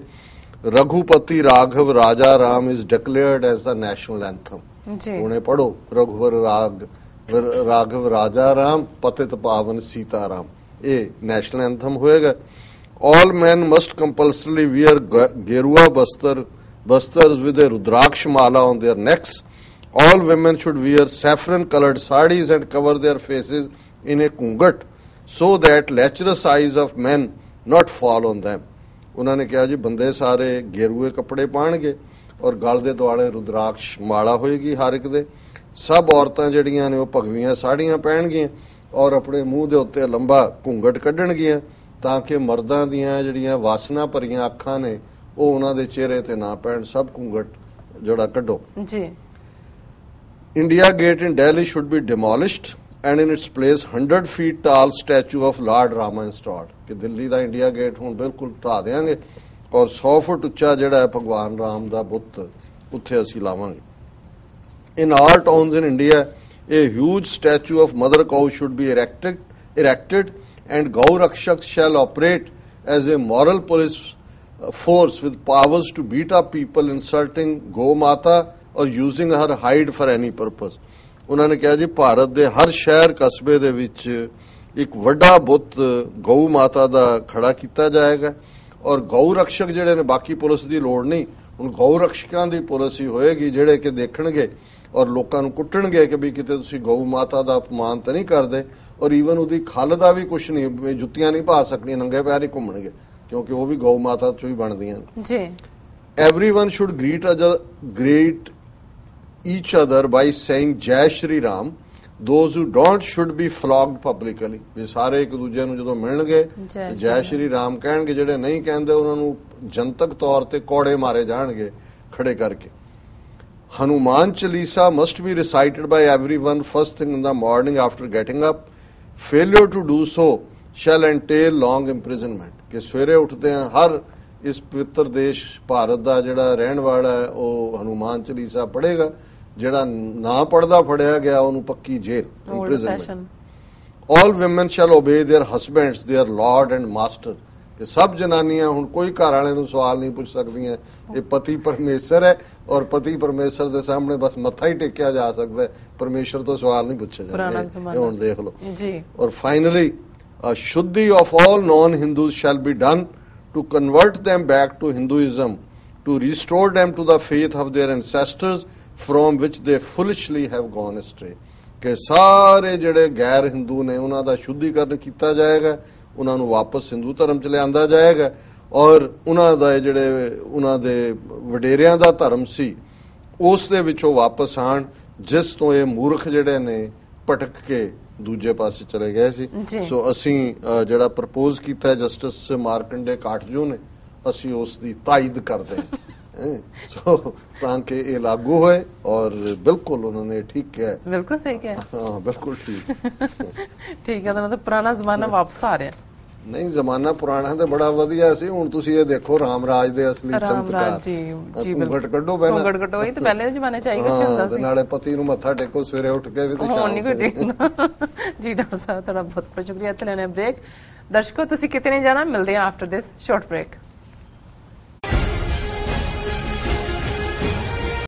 Raghupati Raghav Raja Ram is declared as the national anthem ਜੀ। ਹੁਣੇ ਪੜੋ ਰਘੁਵਰ ਰਾਗ ਰਾਘਵ ਰਾਜਾ ਰਾਮ ਪਤਿਤ ਪਾਵਨ ਸੀਤਾ ਰਾਮ। ਇਹ ਨੈਸ਼ਨਲ ਐਂਥਮ ਹੋਏਗਾ। All men must compulsorily wear gerua bastar bastars with a rudraksh mala on their necks all women should wear saffron colored sarees and cover their faces in a kungat so that lecherous eyes of men not fall on them ਉਹਨਾਂ ਨੇ ਕਿਹਾ ਜੀ ਬੰਦੇ ਸਾਰੇ ਗੇਰੂਏ ਕੱਪੜੇ ਪਾਣਗੇ ਔਰ ਗਲ ਦੇ ਦੁਆਲੇ ਰੁਦਰਾਕਸ਼ ਮਾਲਾ ਹੋਏਗੀ ਹਰ ਇੱਕ ਦੇ ਸਭ ਔਰਤਾਂ ਜਿਹੜੀਆਂ ਨੇ ਉਹ ਭਗਵੀਆਂ ਸਾੜੀਆਂ ਪਹਿਨਗੀਆਂ ਔਰ ਆਪਣੇ ਮੂੰਹ ਦੇ ਉੱਤੇ ਲੰਬਾ ਘੁੰਗਟ ਕੱਢਣਗੀਆਂ ਤਾਂ ਕਿ ਮਰਦਾਂ ਦੀਆਂ ਜਿਹੜੀਆਂ ਵਾਸਨਾ ਭਰੀਆਂ ਅੱਖਾਂ ਨੇ ਉਹ ਉਹਨਾਂ ਦੇ ਚਿਹਰੇ ਤੇ ਨਾ ਪੈਣ ਸਭ ਘੁੰਗਟ ਜਿਹੜਾ ਕੱਢੋ ਜੀ India Gate in Delhi should be demolished and in its place 100 feet tall statue of Lord Rama installed ਕਿ ਦਿੱਲੀ ਦਾ ਇੰਡੀਆ ਗੇਟ ਹੁਣ ਬਿਲਕੁਲ ਢਾ ਦੇਾਂਗੇ ਔਰ 100 ਫੁੱਟ ਉੱਚਾ ਜਿਹੜਾ ਹੈ ਭਗਵਾਨ ਰਾਮ ਦਾ ਬੁੱਤ ਉੱਥੇ ਅਸੀਂ ਲਾਵਾਂਗੇ in all towns in India a huge statue of mother cow should be erected erected and Gau Rakshaks shall operate as a moral police uh, force with powers to beat up people insulting Go Mata or using her hide for any purpose. ਉਹਨਾਂ ਨੇ ਕਿਹਾ ਜੀ ਭਾਰਤ ਦੇ ਹਰ ਸ਼ਹਿਰ ਕਸਬੇ ਦੇ ਵਿੱਚ ਇੱਕ ਵੱਡਾ ਬੁੱਤ ਗਊ ਮਾਤਾ ਦਾ ਖੜਾ ਕੀਤਾ ਜਾਏਗਾ ਔਰ ਗਊ ਰਕਸ਼ਕ ਜਿਹੜੇ ਨੇ ਬਾਕੀ ਪੁਲਿਸ ਦੀ ਲੋੜ ਨਹੀਂ ਹੁਣ ਗਊ ਰਕਸ਼ਕਾਂ ਦੀ ਪੁਲਿਸ ਹੀ ਹੋਏਗੀ ਜਿਹੜੇ ਕਿ ਦੇਖਣਗੇ ਔਰ ਲੋਕਾਂ ਨੂੰ ਕੁੱਟਣਗੇ ਕਿ ਵੀ ਕਿਤੇ ਤੁਸੀਂ ਗਊ ਮਾਤਾ ਦਾ ਅਪਮਾਨ ਤਾਂ ਨਹੀਂ ਕਰਦੇ ਔਰ ਈਵਨ ਉਹਦੀ ਖੱਲ ਦਾ ਵੀ ਕੁਝ ਨਹੀਂ ਜੁੱਤੀਆਂ ਨਹੀਂ ਪਾ ਸਕਣੀਆਂ ਨੰਗੇ ਪੈਰ ਹੀ ਘੁੰਮਣਗੇ ਕਿਉਂਕਿ ਉਹ ਵੀ ਗਊ ਮਾਤਾ ਚੋਂ ਹੀ ਬਣਦੀਆਂ ਜੀ everyone should greet other greet each other by saying jai shri ram those who don't should be flogged publicly ਵੀ ਸਾਰੇ ਇੱਕ ਦੂਜੇ ਨੂੰ ਜਦੋਂ ਮਿਲਣਗੇ ਜੈ ਜੈ ਸ਼੍ਰੀ ਰਾਮ ਕਹਿਣਗੇ ਜਿਹੜੇ ਨਹੀਂ ਕਹਿੰਦੇ ਉਹਨਾਂ ਨੂੰ ਜਨਤਕ ਤੌਰ ਤੇ ਕੋੜੇ ਮਾਰੇ ਜਾਣਗੇ ਖੜੇ ਕਰਕੇ Hanuman Chalisa must be recited by everyone first thing in the morning after getting up. Failure to do so shall entail long imprisonment. ਕਿ ਸਵੇਰੇ ਉੱਠਦੇ ਆ ਹਰ ਇਸ ਪਵਿੱਤਰ ਦੇਸ਼ ਭਾਰਤ ਦਾ ਜਿਹੜਾ ਰਹਿਣ ਵਾਲਾ ਹੈ ਉਹ ਹਨੂਮਾਨ ਚਾਲੀਸਾ ਪੜ੍ਹੇਗਾ। ਜਿਹੜਾ ਨਾ ਪੜਦਾ ਫੜਿਆ ਗਿਆ ਉਹਨੂੰ ਪੱਕੀ ਜੇਲ੍ਹ. Fashion all women shall obey their husbands their lord and master ਕਿ ਸਭ ਜਨਾਨੀਆਂ ਹੁਣ ਕੋਈ ਘਰ ਵਾਲੇ ਨੂੰ ਸਵਾਲ ਨਹੀਂ ਪੁੱਛ ਸਕਦੀਆਂ। ਇਹ ਪਤੀ ਪਰਮੇਸ਼ਰ ਹੈ ਔਰ ਪਤੀ ਪਰਮੇਸ਼ਰ ਦੇ ਸਾਹਮਣੇ ਬਸ ਮੱਥਾ ਹੀ ਟੇਕਿਆ ਜਾ ਸਕਦਾ ਹੈ। ਪਰਮੇਸ਼ਰ ਤੋਂ ਸਵਾਲ ਨਹੀਂ ਪੁੱਛਿਆ ਜਾਂਦਾ। ਇਹ ਹੁਣ ਦੇਖ ਲਓ। ਜੀ। ਔਰ finally shuddhi of all non hindus shall be done to convert them back to hinduism to restore them to the faith of their ancestors from which they foolishly have gone astray ਕਿ ਸਾਰੇ ਜਿਹੜੇ ਗੈਰ ਹਿੰਦੂ ਨੇ ਉਹਨਾਂ ਦਾ ਸ਼ੁੱਧੀਕਰਨ ਕੀਤਾ ਜਾਏਗਾ ਉਹਨਾਂ ਨੂੰ ਵਾਪਸ ਹਿੰਦੂ ਧਰਮ ਚ ਲਿਆਂਦਾ ਜਾਏਗਾ ਔਰ ਉਹਨਾਂ ਦਾ ਇਹ ਜਿਹੜੇ ਉਹਨਾਂ ਦੇ ਵਡੇਰਿਆਂ ਦਾ ਧਰਮ ਸੀ ਉਸ ਦੇ ਵਿੱਚੋਂ ਵਾਪਸ ਆਣ ਜਿਸ ਤੋਂ ਇਹ ਮੂਰਖ ਜਿਹੜੇ ਨੇ ਭਟਕ ਕੇ ਦੂਜੇ ਪਾਸੇ ਚਲੇ ਗਏ ਸੀ। ਸੋ ਅਸੀਂ ਜਿਹੜਾ ਪ੍ਰਪੋਜ਼ ਕੀਤਾ ਜਸਟਿਸ ਮਾਰਕੰਡੇ ਕਾਟਜੂ ਨੇ ਅਸੀਂ ਉਸ ਦੀ ਤਾਇਦ ਕਰਦੇ ਹਾਂ। ਹੈਂ। ਸੋ ਤਾਂ ਕਿ ਇਹ ਲਾਗੂ ਹੋਏ ਔਰ ਬਿਲਕੁਲ ਉਹਨਾਂ ਨੇ ਠੀਕ ਕਿਹਾ ਬਿਲਕੁਲ ਸਹੀ ਕਿਹਾ ਹਾਂ। ਬਿਲਕੁਲ ਠੀਕ। ਠੀਕ ਹੈ ਤਾਂ ਮਤਲਬ ਪੁਰਾਣਾ ਜ਼ਮਾਨਾ ਵਾਪਸ ਆ ਰਿਹਾ ਨਹੀਂ ਜ਼ਮਾਨਾ ਪੁਰਾਣਾ ਤੇ ਬੜਾ ਵਧੀਆ ਸੀ ਹੁਣ ਤੁਸੀਂ ਇਹ ਦੇਖੋ ਰਾਮ ਰਾਜ ਦੇ ਅਸਲੀ ਚਮਤਕਾਰ। ਜੀ ਕੱਢੋ ਪਹਿਲਾਂ। ਘੂੰਘਟ ਕੱਢੋ ਇਹ ਤਾਂ ਪਹਿਲੇ ਦੇ ਜ਼ਮਾਨੇ ਚ ਆਈ ਕੁਛ ਹੁੰਦਾ ਤੇ ਸੀ। ਨਾਲੇ ਪਤੀ ਨੂੰ ਮੱਥਾ ਟੇਕੋ ਸਵੇਰੇ ਉੱਠ ਕੇ ਵੀ ਤੇ ਹੁਣ ਨਹੀਂ ਕੋਈ। ਦੇਖਦਾ ਜੀ ਡਾਕਟਰ ਸਾਹਿਬ ਤੁਹਾਡਾ ਬਹੁਤ ਬਹੁਤ ਸ਼ੁਕਰੀਆ। ਇੱਥੇ ਲੈਣੇ ਬ੍ਰੇਕ ਦਰਸ਼ਕੋ ਤੁਸੀਂ ਕਿਤੇ ਨਹੀਂ ਜਾਣਾ? ਮਿਲਦੇ ਹਾਂ ਆਫਟਰ ਦਿਸ ਸ਼ਾਰਟ ਬ੍ਰੇਕ